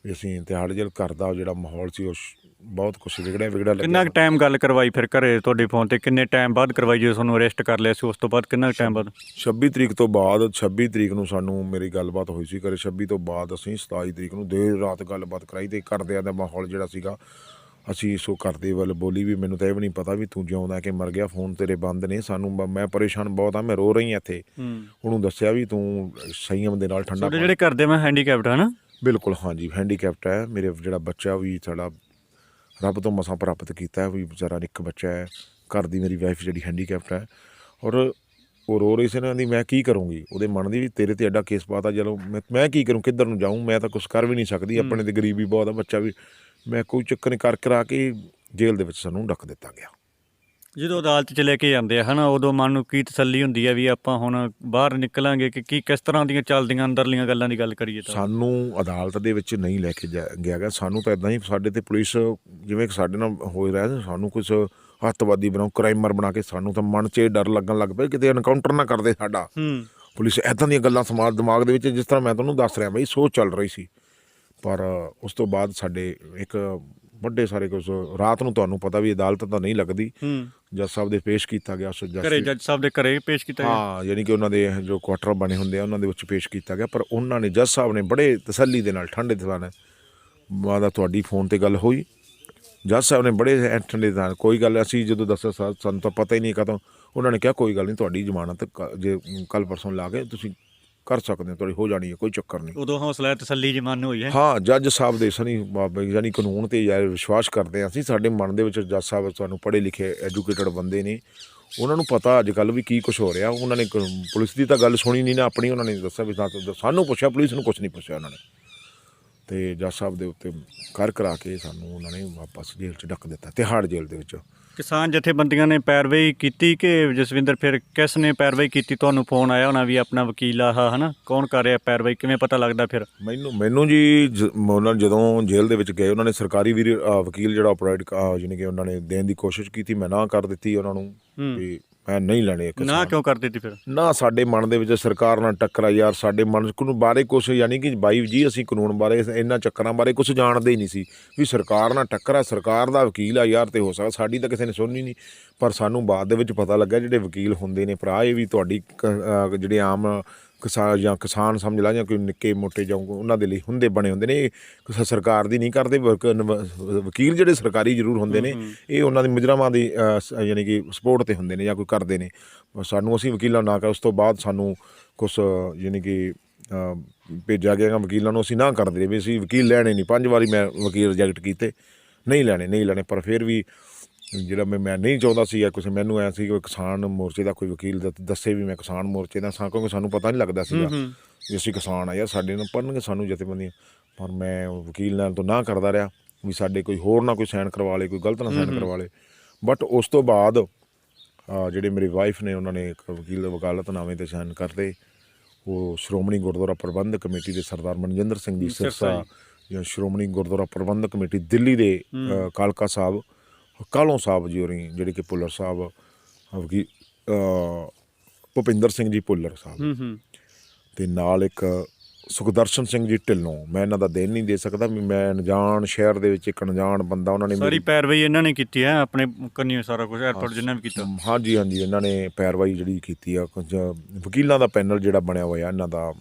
ਵੀ ਅਸੀਂ ਤਿਹਾੜ ਜੇਲ੍ਹ ਘਰ ਦਾ ਜਿਹੜਾ ਮਾਹੌਲ ਸੀ ਉਹ ਬਹੁਤ ਕੁਛ ਵਿਗੜਿਆ ਵਿਗੜਿਆ ਕਿੰਨਾ ਕੁ ਟਾਈਮ ਗੱਲ ਕਰਵਾਈ ਫਿਰ ਘਰੇ ਤੁਹਾਡੇ ਫੋਨ ਤੇ? ਕਿੰਨੇ ਟਾਈਮ ਬਾਅਦ ਕਰਵਾਈ ਜਦੋਂ ਤੁਹਾਨੂੰ ਅਰੈਸਟ ਕਰ ਲਿਆ ਸੀ ਉਸ ਤੋਂ ਬਾਅਦ ਕਿੰਨਾ ਟਾਈਮ ਬਾਅਦ? 26 ਤਰੀਕ ਤੋਂ ਬਾਅਦ 26 ਤਰੀਕ ਨੂੰ ਸਾਨੂੰ ਮੇਰੀ ਗੱਲਬਾਤ ਹੋਈ ਸੀ ਘਰੇ। 26 ਤੋਂ ਬਾਅਦ ਅਸੀਂ 27 ਤਰੀਕ ਨੂੰ ਦੇਰ ਰਾਤ ਗੱਲਬਾਤ ਕਰਾਈ ਤੇ ਘਰਦਿਆਂ ਦਾ ਮਾਹੌਲ ਜਿਹੜਾ ਸੀਗਾ ਅਸੀਂ ਸੋ ਘਰ ਦੇ ਵੱਲ ਬੋਲੀ ਵੀ ਮੈਨੂੰ ਤਾਂ ਇਹ ਵੀ ਨਹੀਂ ਪਤਾ ਵੀ ਤੂੰ ਜਿਉਂਦਾ ਕਿ ਮਰ ਗਿਆ ਫੋਨ ਤੇਰੇ ਬੰਦ ਨੇ ਸਾਨੂੰ ਮੈਂ ਪਰੇਸ਼ਾਨ ਬਹੁਤ ਆ ਮੈਂ ਰੋ ਰਹੀ ਹਾਂ ਇੱਥੇ। ਹੂੰ। ਉਹਨੂੰ ਦੱਸਿਆ ਵੀ ਤੂੰ ਸੰਯਮ ਦੇ ਨਾਲ ਠੰਡਾ ਜਿਹੜੇ ਘਰ ਦੇ ਮੈਂ ਹੈਂਡੀਕੈਪਟ ਹਨਾ ਬਿਲਕੁਲ ਹਾਂਜੀ ਹੈਂਡੀਕੈਪਟ ਹੈ। ਮੇਰੇ ਜਿਹੜਾ ਬੱਚਾ ਵੀ ਸਾਡਾ ਰੱਬ ਤੋਂ ਮਸਾਂ ਪ੍ਰਾਪਤ ਕੀਤਾ ਹੈ ਵੀ ਵਿਚਾਰਾ ਇੱਕ ਬੱਚਾ ਹੈ ਘਰ ਦੀ ਮੇਰੀ ਵਾਈਫ ਜਿਹੜੀ ਹੈਂਡੀਕੈਪਟ ਹੈ। ਔਰ ਉਹ ਰੋ ਰਹੀ ਸੀ ਨਾ ਦੀ ਮੈਂ ਕੀ ਕਰੂੰਗੀ? ਉਹਦੇ ਮਨ ਦੀ ਵੀ ਤੇਰੇ ਤੇ ਐਡਾ ਕੇਸ ਪਾਤਾ ਚਲੋ ਮੈਂ ਮੈਂ ਕੀ ਕਰੂੰ ਕਿੱਧਰ ਨੂੰ ਜਾਊਂ? ਮੈਂ ਤਾਂ ਕੁਝ ਕਰ ਵੀ ਨਹੀਂ ਸਕਦੀ ਆਪਣੇ ਤੇ ਗਰੀਬੀ ਬਹੁਤ ਆ ਬੱਚਾ ਵੀ। ਮੈਂ ਕੋਈ ਚੱਕਰ ਨਹੀਂ ਕਰ ਕਰਾ ਕੇ ਜੇਲ੍ਹ ਦੇ ਵਿੱਚ ਸਾਨੂੰ ਰੱਖ ਦਿੱਤਾ ਗਿਆ। ਜਦੋਂ ਅਦਾਲਤ ਚ ਲੈ ਕੇ ਜਾਂਦੇ ਆ ਹਨਾ ਉਦੋਂ ਮਨ ਨੂੰ ਕੀ ਤਸੱਲੀ ਹੁੰਦੀ ਹੈ ਵੀ ਆਪਾਂ ਹੁਣ ਬਾਹਰ ਨਿਕਲਾਂਗੇ ਕਿ ਕੀ ਕਿਸ ਤਰ੍ਹਾਂ ਦੀਆਂ ਚੱਲਦੀਆਂ ਅੰਦਰਲੀਆਂ ਗੱਲਾਂ ਦੀ ਗੱਲ ਕਰੀਏ ਤਾਂ? ਸਾਨੂੰ ਅਦਾਲਤ ਦੇ ਵਿੱਚ ਨਹੀਂ ਲੈ ਕੇ ਗਿਆ ਗਿਆ ਸਾਨੂੰ ਤਾਂ ਇਦਾਂ ਹੀ ਸਾਡੇ ਤੇ ਪੁਲਿਸ ਜਿਵੇਂ ਕਿ ਸਾਡੇ ਨਾਲ ਹੋ ਰਿਹਾ ਸੀ ਸਾਨੂੰ ਕੁਝ ਅੱਤਵਾਦੀ ਬਣਾਓ ਕ੍ਰਾਈਮਰ ਬਣਾ ਕੇ ਸਾਨੂੰ ਤਾਂ ਮਨ 'ਚ ਇਹ ਡਰ ਲੱਗਣ ਲੱਗ ਪਿਆ ਕਿਤੇ ਐਨਕਾਊਂਟਰ ਨਾ ਕਰਦੇ ਸਾਡਾ। ਹੂੰ। ਪੁਲਿਸ ਐਦਾਂ ਦੀਆਂ ਗੱਲਾਂ ਸਮਾਜ ਦਿਮਾਗ ਦੇ ਵਿੱਚ ਜਿਸ ਤਰ੍ਹਾਂ ਮੈਂ ਤੁਹਾਨੂੰ ਦੱਸ ਰਿਹਾ ਬਈ ਸੋਚ ਚੱਲ ਰਹੀ ਸੀ। ਪਰ ਉਸ ਤੋਂ ਬਾਅਦ ਸਾਡੇ ਇੱਕ ਵੱਡੇ ਸਾਰੇ ਕੁਝ ਰਾਤ ਨੂੰ ਤੁਹਾਨੂੰ ਪਤਾ ਵੀ ਅਦਾਲਤ ਤਾਂ ਨਹੀਂ ਲੱਗਦੀ। ਜੱਜ ਸਾਹਿਬ ਦੇ ਪੇਸ਼ ਕੀਤਾ ਗਿਆ ਉਸ ਜੱਜ ਘਰੇ ਜੱਜ ਸਾਹਿਬ ਦੇ ਘਰੇ ਪੇਸ਼ ਕੀਤਾ ਗਿਆ। ਹਾਂ ਯਾਨੀ ਕਿ ਉਹਨਾਂ ਦੇ ਜੋ ਕੁਆਟਰ ਬਣੇ ਹੁੰਦੇ ਆ ਉਹਨਾਂ ਦੇ ਵਿੱਚ ਪੇਸ਼ ਕੀਤਾ ਗਿਆ। ਪਰ ਉਹਨਾਂ ਨੇ ਜੱਜ ਸਾਹਿਬ ਨੇ ਬੜੇ ਤਸੱਲੀ ਦੇ ਨਾਲ ਠੰਡੇ ਨਾਲ ਮਾਦਾ ਤੁਹਾਡੀ ਫੋਨ ਤੇ ਗੱਲ ਹੋਈ। ਜੱਜ ਸਾਹਿਬ ਨੇ ਬੜੇ ਠੰਡੇ ਦੇ ਨਾਲ ਕੋਈ ਗੱਲ ਅਸੀਂ ਜਦੋਂ ਦੱਸਿਆ ਸਾਨੂੰ ਤਾਂ ਪਤਾ ਹੀ ਨਹੀਂ ਕਦੋਂ। ਉਹਨਾਂ ਨੇ ਕਿਹਾ ਕੋਈ ਗੱਲ ਨਹੀਂ ਤੁਹਾਡੀ ਜ਼ਮਾਨਤ ਜੇ ਕੱਲ ਪਰਸੋਂ ਲਾ ਕੇ ਤੁਸੀਂ ਕਰ ਸਕਦੇ ਹੋ ਤੁਹਾਡੀ ਹੋ ਜਾਣੀ ਹੈ ਕੋਈ ਚੱਕਰ ਨਹੀਂ। ਉਦੋਂ ਹੌਸਲਾ ਤਸੱਲੀ ਜੀ ਮਨ ਹੋਈ ਹੈ। ਹਾਂ ਜੱਜ ਸਾਹਿਬ ਦੇ ਸਨੀ ਬਾਬੇ ਯਾਨੀ ਕਾਨੂੰਨ ਤੇ ਯਾਰ ਵਿਸ਼ਵਾਸ ਕਰਦੇ ਹਾਂ ਅਸੀਂ ਸਾਡੇ ਮਨ ਦੇ ਵਿੱਚ ਜੱਜ ਸਾਹਿਬ ਤੁਹਾਨੂੰ ਪੜ੍ਹੇ ਲਿਖੇ ਐਜੂਕੇਟਡ ਬੰਦੇ ਨੇ। ਉਹਨਾਂ ਨੂੰ ਪਤਾ ਅੱਜ ਕੱਲ ਵੀ ਕੀ ਕੁਝ ਹੋ ਰਿਹਾ। ਉਹਨਾਂ ਨੇ ਪੁਲਿਸ ਦੀ ਤਾਂ ਗੱਲ ਸੁਣੀ ਨਹੀਂ ਨਾ ਆਪਣੀ ਉਹਨਾਂ ਨੇ ਦੱਸਿਆ ਵੀ ਸਾਨੂੰ ਪੁੱਛਿਆ ਪੁਲਿਸ ਨੂੰ ਕੁਝ ਨਹੀਂ ਪੁੱਛਿਆ ਉਹਨਾਂ ਨੇ। ਤੇ ਜੱਜ ਸਾਹਿਬ ਦੇ ਉੱਤੇ ਕਰ ਕਰਾ ਕੇ ਸਾਨੂੰ ਉਹਨਾਂ ਨੇ ਵਾਪਸ ਜੇਲ੍ਹ 'ਚ ਡੱਕ ਦਿੱਤਾ ਤਿਹਾੜ ਜੇਲ੍ਹ ਦੇ ਵਿੱਚ। ਕਿਸਾਨ ਜਥੇਬੰਦੀਆਂ ਨੇ ਪੈਰਵਾਈ ਕੀਤੀ ਕਿ ਜਸਵਿੰਦਰ ਫਿਰ ਕਿਸ ਨੇ ਪੈਰਵਾਈ ਕੀਤੀ? ਤੁਹਾਨੂੰ ਫੋਨ ਆਇਆ ਹੋਣਾ ਵੀ ਆਪਣਾ ਵਕੀਲ ਆਹ ਹਨਾ? ਕੌਣ ਕਰ ਰਿਹਾ ਪੈਰਵਾਈ? ਕਿਵੇਂ ਪਤਾ ਲੱਗਦਾ ਫਿਰ? ਮੈਨੂੰ ਮੈਨੂੰ ਜੀ ਜ- ਮ- ਉਹਨਾਂ ਨੇ ਜਦੋਂ ਜੇਲ੍ਹ ਦੇ ਵਿੱਚ ਗਏ ਉਹਨਾਂ ਨੇ ਸਰਕਾਰੀ ਵੀਰ ਅ, ਵਕੀਲ ਜਿਹੜਾ ਆਪਰੇਟ ਯਾਨੀ ਕਿ ਉਹਨਾਂ ਨੇ ਦੇਣ ਦੀ ਕੋਸ਼ਿਸ਼ ਕੀਤੀ ਮੈਂ ਨਾ ਕਰ ਦਿੱਤੀ ਉਹਨਾਂ ਨੂੰ ਹੂੰ। ਵੀ ਮੈਂ ਨਹੀਂ ਲੈਣੇ ਨਾ ਕਿਸਾਨ ਕਿਉਂ ਕਰ ਦਿੱਤੀ ਫਿਰ? ਨਾ ਸਾਡੇ ਮਨ ਦੇ ਵਿੱਚ ਸਰਕਾਰ ਨਾਲ ਟੱਕਰਾ ਯਾਰ ਸਾਡੇ ਮਨ ਨੂੰ ਬਾਰੇ ਕੁਝ ਯਾਨੀ ਕਿ ਬਾਈ ਜੀ ਅਸੀਂ ਕਾਨੂੰਨ ਬਾਰੇ ਇਹਨਾਂ ਚੱਕਰਾਂ ਬਾਰੇ ਕੁਝ ਜਾਣਦੇ ਹੀ ਨਹੀਂ ਸੀ ਵੀ ਸਰਕਾਰ ਨਾਲ ਟੱਕਰਾ ਸਰਕਾਰ ਦਾ ਵਕੀਲ ਆ ਯਾਰ ਤੇ ਹੋ ਸਕਦਾ ਸਾਡੀ ਤਾਂ ਕਿਸੇ ਨੇ ਸੁਣਨੀ ਨਹੀਂ। ਪਰ ਸਾਨੂੰ ਬਾਅਦ ਦੇ ਵਿੱਚ ਪਤਾ ਲੱਗਾ ਜਿਹੜੇ ਵਕੀਲ ਹੁੰਦੇ ਨੇ ਭਰਾ ਇਹ ਵੀ ਤੁਹਾਡੀ ਜਿਹੜੇ ਆਮ ਕਿਸਾਨ ਜਾਂ ਕਿਸਾਨ ਸਮਝ ਲਾ ਜਾਂ ਕੋਈ ਨਿੱਕੇ ਮੋਟੇ ਜਾਂ ਉਹਨਾਂ ਦੇ ਲਈ ਹੁੰਦੇ ਬਣੇ ਹੁੰਦੇ ਨੇ ਇਹ ਸਰਕਾਰ ਦੀ ਨਹੀਂ ਕਰਦੇ ਵਕੀਲ ਜਿਹੜੇ ਸਰਕਾਰੀ ਜ਼ਰੂਰ ਹੁੰਦੇ ਨੇ ਇਹ ਉਹਨਾਂ ਦੀ ਮੁਜਰਮਾਂ ਦੀ ਯਾਨੀ ਕਿ ਸਪੋਰਟ ਤੇ ਹੁੰਦੇ ਨੇ ਜਾਂ ਕੋਈ ਕਰਦੇ ਨੇ। ਸਾਨੂੰ ਅਸੀਂ ਵਕੀਲਾਂ ਨਾ ਕਰ ਉਸ ਤੋਂ ਬਾਅਦ ਸਾਨੂੰ ਕੁਝ ਯਾਨੀ ਕਿ ਭੇਜਿਆ ਗਿਆ ਵਕੀਲਾਂ ਨੂੰ ਅਸੀਂ ਨਾ ਕਰਦੇ ਵੀ ਅਸੀਂ ਵਕੀਲ ਲੈਣੇ ਨਹੀਂ। ਪੰਜ ਵਾਰੀ ਮੈਂ ਵਕੀਲ ਰਿਜੈਕਟ ਕੀਤੇ। ਨਹੀਂ ਲੈਣੇ ਨਹੀਂ ਲੈਣੇ ਪਰ ਫਿਰ ਵੀ ਜਿਹੜਾ ਮੈਂ ਮੈਂ ਨਹੀਂ ਚਾਹੁੰਦਾ ਸੀ ਜਾਂ ਕੁਛ ਮੈਨੂੰ ਐ ਸੀ ਕਿ ਕਿਸਾਨ ਮੋਰਚੇ ਦਾ ਕੋਈ ਵਕੀਲ ਦੱਸੇ ਵੀ ਮੈਂ ਕਿਸਾਨ ਮੋਰਚੇ ਦਾ ਸਾਂ ਕਿਉਂਕਿ ਸਾਨੂੰ ਪਤਾ ਨਹੀਂ ਲੱਗਦਾ ਸੀਗਾ ਹੂੰ। ਵੀ ਅਸੀਂ ਕਿਸਾਨ ਆ ਯਾਰ ਸਾਡੇ ਨਾਲ ਪੜਨਗੇ ਸਾਨੂੰ ਜਥੇਬੰਦੀਆਂ। ਪਰ ਮੈਂ ਉਹ ਵਕੀਲ ਲੈਣ ਤੋਂ ਨਾ ਕਰਦਾ ਰਿਹਾ ਵੀ ਸਾਡੇ ਕੋਈ ਹੋਰ ਨਾ ਕੋਈ ਸਾਈਨ ਕਰਵਾ ਲੇ ਕੋਈ ਗਲਤ ਨਾ ਸਾਈਨ ਕਰਵਾ ਲੇ। ਬਟ ਉਸ ਤੋਂ ਬਾਅਦ ਜਿਹੜੇ ਮੇਰੀ ਵਾਈਫ ਨੇ ਉਹਨਾਂ ਨੇ ਇੱਕ ਵਕੀਲ ਦਾ ਵਕਾਲਤਨਾਮੇ ਤੇ ਸਾਈਨ ਕਰਤੇ ਉਹ ਸ਼੍ਰੋਮਣੀ ਗੁਰਦੁਆਰਾ ਪ੍ਰਬੰਧਕ ਕਮੇਟੀ ਦੇ ਸਰਦਾਰ ਮਨਜਿੰਦਰ ਸਿੰਘ ਜੀ ਸਿਰਸਾ ਜਾਂ। ਸ਼੍ਰੋਮਣੀ ਗੁਰਦੁਆਰਾ ਪ੍ਰਬੰਧਕ ਕਮੇਟੀ ਦਿੱਲੀ ਦੇ ਕਾਲਕਾ ਸਾਹਿਬ ਕਾਲੋਂ ਸਾਹਿਬ ਜੀ ਹੋਰੀ ਜਿਹੜੇ ਕਿ ਭੁੱਲਰ ਸਾਹਿਬ ਵਕੀ ਭੁਪਿੰਦਰ ਸਿੰਘ ਜੀ ਭੁੱਲਰ ਸਾਹਿਬ। ਹੂੰ ਹੂੰ। ਤੇ ਨਾਲ ਇੱਕ ਸੁਖਦਰਸ਼ਨ ਸਿੰਘ ਜੀ ਢਿੱਲੋਂ। ਮੈਂ ਇਹਨਾਂ ਦਾ ਦੇਣ ਨਹੀਂ ਦੇ ਸਕਦਾ ਵੀ ਮੈਂ ਅਣਜਾਣ ਸ਼ਹਿਰ ਦੇ ਵਿੱਚ ਇੱਕ ਅਣਜਾਣ ਬੰਦਾ ਉਹਨਾਂ ਨੇ ਸਾਰੀ ਪੈਰਵਾਈ ਇਹਨਾਂ ਨੇ ਕੀਤੀ ਹੈ ਆਪਣੇ ਕੰਨੀ ਸਾਰਾ ਕੁਝ ਐਫਰਟ ਜਿੰਨਾ ਵੀ ਕੀਤਾ। ਹਾਂਜੀ ਹਾਂਜੀ ਇਹਨਾਂ ਨੇ ਪੈਰਵਾਈ ਜਿਹੜੀ ਕੀਤੀ ਆ ਵਕੀਲਾਂ ਦਾ ਪੈਨਲ ਜਿਹੜਾ ਬਣਿਆ ਹੋਇਆ ਇਹਨਾਂ ਦਾ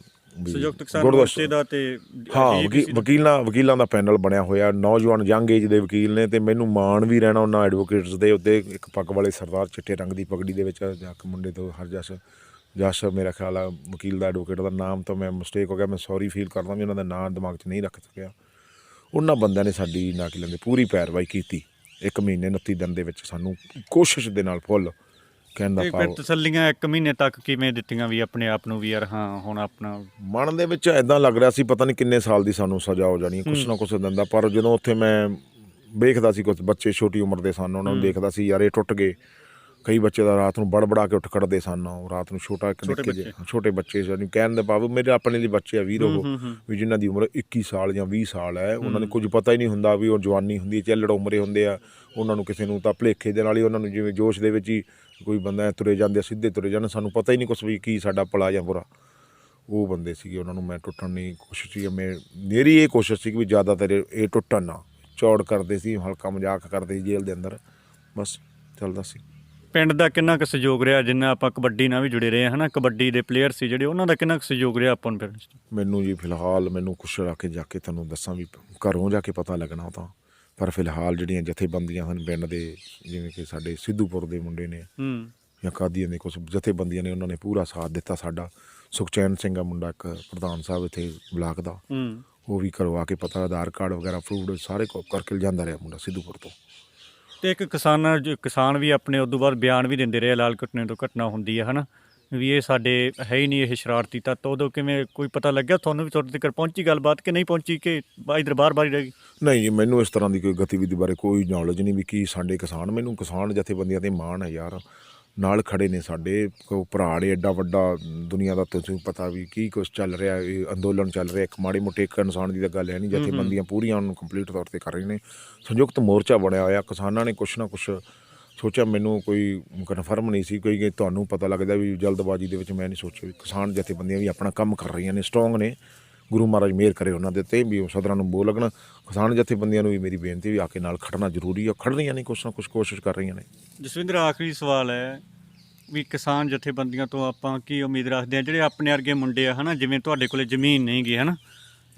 ਸੰਯੁਕਤ ਕਿਸਾਨ ਮੋਰਚੇ ਦਾ ਤੇ ਹਾਂ ਵਕੀਲਾਂ ਵਕੀਲਾਂ ਦਾ ਪੈਨਲ ਬਣਿਆ ਹੋਇਆ ਨੌਜਵਾਨ ਯੰਗ ਏਜ ਦੇ ਵਕੀਲ ਨੇ ਤੇ ਮੈਨੂੰ ਮਾਣ ਵੀ ਰਹਿਣਾ ਉਹਨਾਂ ਐਡਵੋਕੇਟਸ ਦੇ ਉੱਤੇ। ਇੱਕ ਪੱਗ ਵਾਲੇ ਸਰਦਾਰ ਚਿੱਟੇ ਰੰਗ ਦੀ ਪਗੜੀ ਦੇ ਵਿੱਚ ਜਾਂ ਇੱਕ ਮੁੰਡੇ ਤੋਂ ਹਰ ਜਸ ਜਸ ਮੇਰਾ ਖਿਆਲ ਆ ਵਕੀਲ ਦਾ ਐਡਵੋਕੇਟ ਦਾ ਨਾਮ ਤਾਂ ਮੈਂ ਮਿਸਟੇਕ ਹੋ ਗਿਆ ਮੈਂ ਸੌਰੀ ਫੀਲ ਕਰਦਾ ਵੀ ਉਹਨਾਂ ਦਾ ਨਾਮ ਦਿਮਾਗ 'ਚ ਨਹੀਂ ਰੱਖ ਸਕਿਆ। ਉਹਨਾਂ ਬੰਦਿਆਂ ਨੇ ਸਾਡੀ ਨਾ ਕਿ ਲੈਂਦੇ ਪੂਰੀ ਪੈਰਵਾਈ ਕੀਤੀ। ਇੱਕ ਮਹੀਨੇ 29 ਦਿਨ ਦੇ ਵਿੱਚ ਸਾਨੂੰ ਕੋਸ਼ਿਸ਼ ਦੇ ਨਾਲ ਫੁੱਲ ਕਹਿਣ ਦਾ ਤੇ ਫਿਰ ਭਾਵ ਤਸੱਲੀਆਂ ਇੱਕ ਮਹੀਨੇ ਤੱਕ ਕਿਵੇਂ ਦਿੱਤੀਆਂ ਵੀ ਆਪਣੇ ਆਪ ਨੂੰ ਵੀ ਯਾਰ ਹਾਂ ਹੁਣ ਆਪਣਾ ਮਨ ਦੇ ਵਿੱਚ ਐਦਾਂ ਲੱਗ ਰਿਹਾ ਸੀ ਪਤਾ ਨਹੀਂ ਕਿੰਨੇ ਸਾਲ ਦੀ ਸਾਨੂੰ ਸਜ਼ਾ ਹੋ ਜਾਣੀ ਹੈ ਕੁਛ ਨਾ ਕੁਛ ਦਿੰਦਾ ਪਰ ਜਦੋਂ ਉੱਥੇ ਮੈਂ ਵੇਖਦਾ ਸੀ ਕੁਝ ਬੱਚੇ ਛੋਟੀ ਉਮਰ ਦੇ ਸਨ ਉਹਨਾਂ ਨੂੰ ਦੇਖਦਾ ਸੀ ਯਾਰ ਇਹ ਟੁੱਟ ਗਏ। ਕਈ ਬੱਚੇ ਦਾ ਰਾਤ ਨੂੰ ਬੜਬੜਾ ਕੇ ਉੱਠ ਖੜਦੇ ਸਨ ਉਹ ਰਾਤ ਨੂੰ ਛੋਟਾ ਇੱਕ ਨਿੱਕੇ ਜਿਹੇ ਛੋਟੇ ਬੱਚੇ ਸਾਨੂੰ ਕਹਿਣ ਦੇ ਬਾਬੂ ਮੇਰੇ ਆਪਣੇ ਲਈ ਬੱਚੇ ਆ ਵੀਰ ਉਹ ਵੀ ਜਿਨ੍ਹਾਂ ਦੀ ਉਮਰ 21 ਸਾਲ ਜਾਂ 20 ਸਾਲ ਹੈ ਉਹਨਾਂ ਨੂੰ ਕੁਝ ਪਤਾ ਹੀ ਨਹੀਂ ਹੁੰਦਾ ਵੀ ਉਹ ਜਵਾਨੀ ਹੁੰਦੀ ਹੈ ਚੱਲੜ ਉਮਰੇ ਹੁੰਦੇ ਆ ਉਹਨਾਂ ਨੂੰ ਕਿਸੇ ਨੂੰ ਤਾਂ ਭਲੇਖੇ ਦੇ ਨਾਲ ਹੀ ਉਹਨਾਂ ਨੂੰ ਜਿਵੇਂ ਜੋਸ਼ ਦੇ ਵਿੱਚ ਹੀ ਕੋਈ ਬੰਦਾ ਤੁਰੇ ਜਾਂਦੇ ਸਿੱਧੇ ਤੁਰੇ ਜਾਂਦੇ ਸਾਨੂੰ ਪਤਾ ਹੀ ਨਹੀਂ ਕੁਛ ਵੀ ਕੀ ਸਾਡਾ ਭਲਾ ਜਾਂ ਬੁਰਾ। ਉਹ ਬੰਦੇ ਸੀਗੇ ਉਹਨਾਂ ਨੂੰ ਮੈਂ ਟੁੱਟਣ ਦੀ ਕੋਸ਼ਿਸ਼ ਸੀ ਮੈਂ ਮੇਰੀ ਇਹ ਕੋਸ਼ਿਸ਼ ਸੀ ਕਿ ਵੀ ਜ਼ਿਆਦਾਤਰ ਇਹ ਇਹ ਟੁੱਟਣ ਨਾ। ਚੌੜ ਕਰਦੇ ਸੀ ਹਲਕਾ ਮਜ਼ਾਕ ਕਰਦੇ ਸੀ ਜੇਲ੍ਹ ਦੇ ਅੰਦਰ। ਬਸ ਚੱਲਦਾ ਸੀ। ਪਿੰਡ ਦਾ ਕਿੰਨਾ ਕੁ ਸਹਿਯੋਗ ਰਿਹਾ? ਜਿੰਨਾ ਆਪਾਂ ਕਬੱਡੀ ਨਾਲ ਵੀ ਜੁੜੇ ਰਹੇ ਹਨਾ? ਕਬੱਡੀ ਦੇ ਪਲੇਅਰ ਸੀ ਜਿਹੜੇ ਉਹਨਾਂ ਦਾ ਕਿੰਨਾ ਕੁ ਸਹਿਯੋਗ ਰਿਹਾ ਆਪਾਂ ਨੂੰ ਫਿਰ? ਮੈਨੂੰ ਜੀ ਫਿਲਹਾਲ ਮੈਨੂੰ ਕੁਛ ਰੱਖ ਕੇ ਜਾ ਕੇ ਤੁਹਾਨੂੰ ਦੱਸਾਂ ਵੀ ਘਰੋਂ ਜਾ ਕੇ ਪਤਾ ਲੱਗਣਾ ਉਹ ਤਾਂ। ਪਰ ਫਿਲਹਾਲ ਜਿਹੜੀਆਂ ਜਥੇਬੰਦੀਆਂ ਹਨ ਪਿੰਡ ਦੇ ਜਿਵੇਂ ਕਿ ਸਾਡੇ ਸਿੱਧੂਪੁਰ ਦੇ ਮੁੰਡੇ ਨੇ ਹੂੰ। ਜਾਂ ਕਾਦੀਆਂ ਦੇ ਕੁਝ ਜਥੇਬੰਦੀਆਂ ਨੇ ਉਹਨਾਂ ਨੇ ਪੂਰਾ ਸਾਥ ਦਿੱਤਾ ਸਾਡਾ। ਸੁਖਚੈਨ ਸਿੰਘ ਆ ਮੁੰਡਾ ਇੱਕ ਪ੍ਰਧਾਨ ਸਾਹਿਬ ਇੱਥੇ ਬਲਾਕ ਦਾ। ਹੂੰ। ਉਹ ਵੀ ਕਰਵਾ ਕੇ ਪਤਾ ਆਧਾਰ ਕਾਰਡ ਵਗੈਰਾ ਅਪਰੂਵਡ ਸਾਰੇ ਕੋ ਕਰਕੇ ਜਾਂਦਾ ਰਿਹਾ ਮੁੰਡਾ ਸਿੱਧੂਪੁਰ ਤੋਂ। ਤੇ ਇੱਕ ਕਿਸਾਨ ਜੋ ਕਿਸਾਨ ਵੀ ਆਪਣੇ ਉਦੋਂ ਬਾਅਦ ਬਿਆਨ ਵੀ ਦਿੰਦੇ ਰਹੇ ਲਾਲ ਘਟਨੇ ਤੋਂ ਘਟਨਾ ਹੁੰਦੀ ਹੈ ਹਨਾ? ਵੀ ਇਹ ਸਾਡੇ ਹੈ ਹੀ ਨਹੀਂ ਇਹ ਸ਼ਰਾਰਤੀ ਤੱਤ ਉਦੋਂ ਕਿਵੇਂ ਕੋਈ ਪਤਾ ਲੱਗਿਆ ਤੁਹਾਨੂੰ ਵੀ ਤੁਹਾਡੇ ਤੱਕ ਪਹੁੰਚੀ ਗੱਲਬਾਤ ਕਿ ਨਹੀਂ ਪਹੁੰਚੀ ਕਿ ਇਧਰ ਬਾਰ-ਬਾਰ ਹੀ ਰਹਿ ਗਈ? ਨਹੀਂ ਜੀ ਮੈਨੂੰ ਇਸ ਤਰ੍ਹਾਂ ਦੀ ਕੋਈ ਗਤੀਵਿਧੀ ਬਾਰੇ ਕੋਈ ਨੌਲੇਜ ਨਹੀਂ ਵੀ ਕੀ ਸਾਡੇ ਕਿਸਾਨ ਮੈਨੂੰ ਕਿਸਾਨ ਜਥੇਬੰਦੀਆਂ ਤੇ ਮਾਣ ਹੈ ਯਾਰ। ਨਾਲ ਖੜੇ ਨੇ ਸਾਡੇ ਕੋ ਭਰਾ ਨੇ ਐਡਾ ਵੱਡਾ ਦੁਨੀਆ ਦਾ ਤੁਸੀਂ ਪਤਾ ਵੀ ਕੀ ਕੁਝ ਚੱਲ ਰਿਹਾ ਇਹ ਅੰਦੋਲਨ ਚੱਲ ਰਿਹਾ ਇੱਕ ਮਾੜੀ ਮੋਟੀ ਇੱਕ ਇਨਸਾਨ ਦੀ ਤਾਂ ਗੱਲ ਹੈ ਨਹੀਂ ਜਥੇਬੰਦੀਆਂ ਪੂਰੀਆਂ ਉਹਨੂੰ ਕੰਪਲੀਟ ਤੌਰ ਤੇ ਕਰ ਰਹੀਆਂ ਨੇ। ਸੰਯੁਕਤ ਮੋਰਚਾ ਬਣਿਆ ਹੋਇਆ ਕਿਸਾਨਾਂ ਨੇ ਕੁਛ ਨਾ ਕੁਛ ਸੋਚਿਆ ਮੈਨੂੰ ਕੋਈ ਕਨਫਰਮ ਨਹੀਂ ਸੀ, ਕੋਈ ਤੁਹਾਨੂੰ ਪਤਾ ਲੱਗਦਾ ਵੀ ਜਲਦਬਾਜ਼ੀ ਦੇ ਵਿੱਚ ਮੈਂ ਨਹੀਂ ਸੋਚਿਆ ਵੀ ਕਿਸਾਨ ਜਥੇਬੰਦੀਆਂ ਵੀ ਆਪਣਾ ਕੰਮ ਕਰ ਰਹੀਆਂ ਨੇ ਸਟਰੋਂਗ ਨੇ। ਗੁਰੂ ਮਹਾਰਾਜ ਮਿਹਰ ਕਰੇ ਉਹਨਾਂ ਦੇ ਤੇ ਵੀ ਉਹ ਸਦਰਾਂ ਨੂੰ ਬੋਲ ਲੱਗਣ। ਕਿਸਾਨ ਜਥੇਬੰਦੀਆਂ ਨੂੰ ਵੀ ਮੇਰੀ ਬੇਨਤੀ ਵੀ ਆ ਕੇ ਨਾਲ ਖੜਨਾ ਜ਼ਰੂਰੀ ਆ। ਖੜ ਰਹੀਆਂ ਨੇ ਕੁਛ ਨਾ ਕੁਛ ਕੋਸ਼ਿਸ਼ ਕਰ ਰਹੀਆਂ ਨੇ। ਜਸਵਿੰਦਰ, ਆਖਰੀ ਸਵਾਲ ਹੈ ਵੀ ਕਿਸਾਨ ਜਥੇਬੰਦੀਆਂ ਤੋਂ ਆਪਾਂ ਕੀ ਉਮੀਦ ਰੱਖਦੇ ਆ ਜਿਹੜੇ ਆਪਣੇ ਵਰਗੇ ਮੁੰਡੇ ਆ, ਹਨਾ, ਜਿਵੇਂ ਤੁਹਾਡੇ ਕੋਲੇ ਜ਼ਮੀਨ ਨਹੀਂ ਗੀ ਹਨਾ?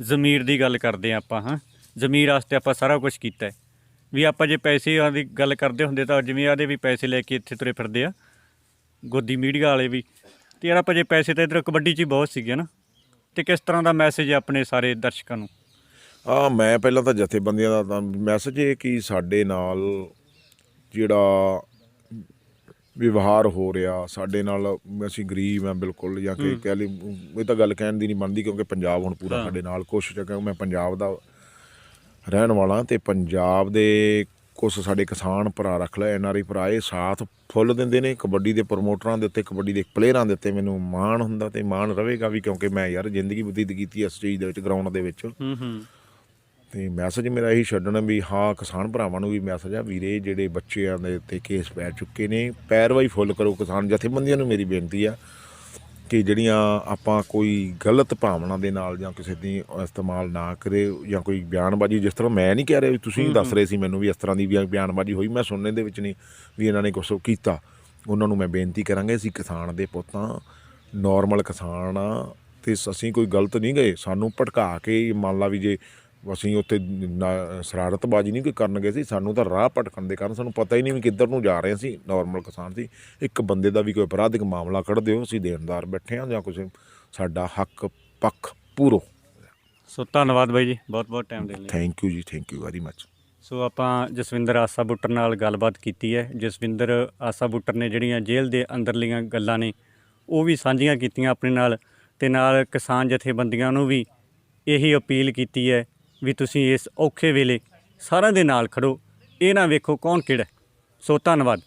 ਜ਼ਮੀਰ ਦੀ ਗੱਲ ਕਰਦੇ ਆ ਆਪਾਂ, ਹਾਂ? ਜ਼ਮੀਰ ਵਾਸਤੇ ਆਪਾਂ ਸਾਰਾ ਕੁਝ ਕੀਤਾ ਹੈ। ਵੀ ਆਪਾਂ ਜੇ ਪੈਸੇ ਦੀ ਗੱਲ ਕਰਦੇ ਹੁੰਦੇ ਤਾਂ ਜਿਵੇਂ ਆਦੇ ਵੀ ਪੈਸੇ ਲੈ ਕੇ ਇੱਥੇ ਤੁਰੇ ਫਿਰਦੇ ਆ ਗੋਦੀ ਮੀਡੀਆ ਵਾਲੇ ਵੀ। ਤੇ ਯਾਰ ਆਪਾਂ ਜੇ ਪੈਸੇ ਤਾਂ ਇਧਰ ਕਬੱਡੀ 'ਚ ਹੀ ਬਹੁਤ ਸੀਗੇ ਨਾ ਤੇ ਕਿਸ ਤਰ੍ਹਾਂ ਦਾ ਮੈਸੇਜ ਹੈ ਆਪਣੇ ਸਾਰੇ ਦਰਸ਼ਕਾਂ ਨੂੰ? ਆ ਮੈਂ ਪਹਿਲਾਂ ਤਾਂ ਜਥੇਬੰਦੀਆਂ ਦਾ ਤਾਂ ਮੈਸੇਜ ਇਹ ਕਿ ਸਾਡੇ ਨਾਲ ਜਿਹੜਾ ਵਿਵਹਾਰ ਹੋ ਰਿਹਾ ਸਾਡੇ ਨਾਲ ਅਸੀਂ ਗਰੀਬ ਆ ਬਿਲਕੁਲ ਜਾਂ ਕਿ ਕਹਿ ਲਈ ਇਹ ਤਾਂ ਗੱਲ ਕਹਿਣ ਦੀ ਨਹੀਂ ਬਣਦੀ ਕਿਉਂਕਿ ਪੰਜਾਬ ਹੁਣ ਪੂਰਾ। ਸਾਡੇ ਨਾਲ ਕੋਸ਼ਿਸ਼ ਹੈ ਕਿ ਮੈਂ ਪੰਜਾਬ ਦਾ ਰਹਿਣ ਵਾਲਾ ਤੇ ਪੰਜਾਬ ਦੇ ਕੁਛ ਸਾਡੇ ਕਿਸਾਨ ਭਰਾ ਰੱਖ ਲੈ ਐਨਆਰਆਈ ਭਰਾ ਇਹ ਸਾਥ ਫੁੱਲ ਦਿੰਦੇ ਨੇ। ਕਬੱਡੀ ਦੇ ਪ੍ਰਮੋਟਰਾਂ ਦੇ ਉੱਤੇ ਕਬੱਡੀ ਦੇ ਪਲੇਅਰਾਂ ਦੇ ਉੱਤੇ ਮੈਨੂੰ ਮਾਣ ਹੁੰਦਾ ਤੇ ਮਾਣ ਰਹੇਗਾ ਵੀ ਕਿਉਂਕਿ ਮੈਂ ਯਾਰ ਜ਼ਿੰਦਗੀ ਬਤੀਤ ਕੀਤੀ ਇਸ ਚੀਜ਼ ਦੇ ਵਿੱਚ ਗਰਾਊਂਡ ਦੇ ਵਿੱਚ। ਹੂੰ ਹੂੰ। ਤੇ ਮੈਸੇਜ ਮੇਰਾ ਇਹੀ ਛੱਡਣਾ ਵੀ ਹਾਂ ਕਿਸਾਨ ਭਰਾਵਾਂ ਨੂੰ ਵੀ ਮੈਸੇਜ ਆ ਵੀਰੇ ਜਿਹੜੇ ਬੱਚਿਆਂ ਦੇ ਉੱਤੇ ਕੇਸ ਪੈ ਚੁੱਕੇ ਨੇ ਪੈਰਵਾਈ ਫੁੱਲ ਕਰੋ ਕਿਸਾਨ ਜਥੇਬੰਦੀਆਂ ਨੂੰ ਮੇਰੀ ਬੇਨਤੀ ਆ। ਕਿ ਜਿਹੜੀਆਂ ਆਪਾਂ ਕੋਈ ਗਲਤ ਭਾਵਨਾ ਦੇ ਨਾਲ ਜਾਂ ਕਿਸੇ ਦੀ ਇਸਤੇਮਾਲ ਨਾ ਕਰੇ ਜਾਂ ਕੋਈ ਬਿਆਨਬਾਜ਼ੀ ਜਿਸ ਤਰ੍ਹਾਂ ਮੈਂ ਨਹੀਂ ਕਹਿ ਰਿਹਾ ਤੁਸੀਂ ਦੱਸ ਰਹੇ ਸੀ ਮੈਨੂੰ ਵੀ ਇਸ ਤਰ੍ਹਾਂ ਦੀ ਵੀ ਬਿਆਨਬਾਜ਼ੀ ਹੋਈ ਮੈਂ ਸੁਣਨੇ ਦੇ ਵਿੱਚ ਨਹੀਂ ਵੀ ਇਹਨਾਂ ਨੇ ਕੁਛ ਕੀਤਾ। ਉਹਨਾਂ ਨੂੰ ਮੈਂ ਬੇਨਤੀ ਕਰਾਂਗੇ ਅਸੀਂ ਕਿਸਾਨ ਦੇ ਪੁੱਤਾਂ ਨਾਰਮਲ ਕਿਸਾਨ ਆ ਤੇ ਅਸੀਂ ਕੋਈ ਗਲਤ ਨਹੀਂ ਗਏ। ਸਾਨੂੰ ਭਟਕਾ ਕੇ ਮੰਨ ਲਾ ਵੀ ਜੇ ਅਸੀਂ ਉੱਥੇ ਸ਼ਰਾਰਤਬਾਜ਼ੀ ਨਹੀਂ ਕੋਈ ਕਰਨ ਗਏ ਸੀ ਸਾਨੂੰ ਤਾਂ ਰਾਹ ਭਟਕਣ ਦੇ ਕਾਰਨ ਸਾਨੂੰ ਪਤਾ ਹੀ ਨਹੀਂ ਵੀ ਕਿੱਧਰ ਨੂੰ ਜਾ ਰਹੇ ਸੀ ਨਾਰਮਲ ਕਿਸਾਨ ਸੀ। ਇੱਕ ਬੰਦੇ ਦਾ ਵੀ ਕੋਈ ਅਪਰਾਧਿਕ ਮਾਮਲਾ ਕੱਢ ਦਿਓ ਅਸੀਂ ਦੇਣਦਾਰ ਬੈਠੇ ਹਾਂ ਜਾਂ ਕੁਝ ਸਾਡਾ ਹੱਕ ਪੱਖ ਪੂਰੋ। ਸੋ ਧੰਨਵਾਦ ਬਾਈ ਜੀ ਬਹੁਤ ਬਹੁਤ ਟਾਈਮ ਦੇਣ ਲਈ। Thank you ji thank you very much so ਆਪਾਂ ਜਸਵਿੰਦਰ ਆਸਾ ਬੁੱਟਰ ਨਾਲ ਗੱਲਬਾਤ ਕੀਤੀ ਹੈ। ਜਸਵਿੰਦਰ ਆਸਾ ਬੁੱਟਰ ਨੇ ਜਿਹੜੀਆਂ ਜੇਲ੍ਹ ਦੇ ਅੰਦਰਲੀਆਂ ਗੱਲਾਂ ਨੇ ਉਹ ਵੀ ਸਾਂਝੀਆਂ ਕੀਤੀਆਂ ਆਪਣੇ ਨਾਲ ਤੇ ਨਾਲ ਕਿਸਾਨ ਜਥੇਬੰਦੀਆਂ ਨੂੰ ਵੀ ਇਹੀ ਅਪੀਲ ਕੀਤੀ ਹੈ ਵੀ ਤੁਸੀਂ ਇਸ ਔਖੇ ਵੇਲੇ ਸਾਰਿਆਂ ਦੇ ਨਾਲ ਖੜੋ। ਇਹ ਨਾ ਵੇਖੋ ਕੌਣ ਕਿਹੜਾ ਸੋ ਧੰਨਵਾਦ।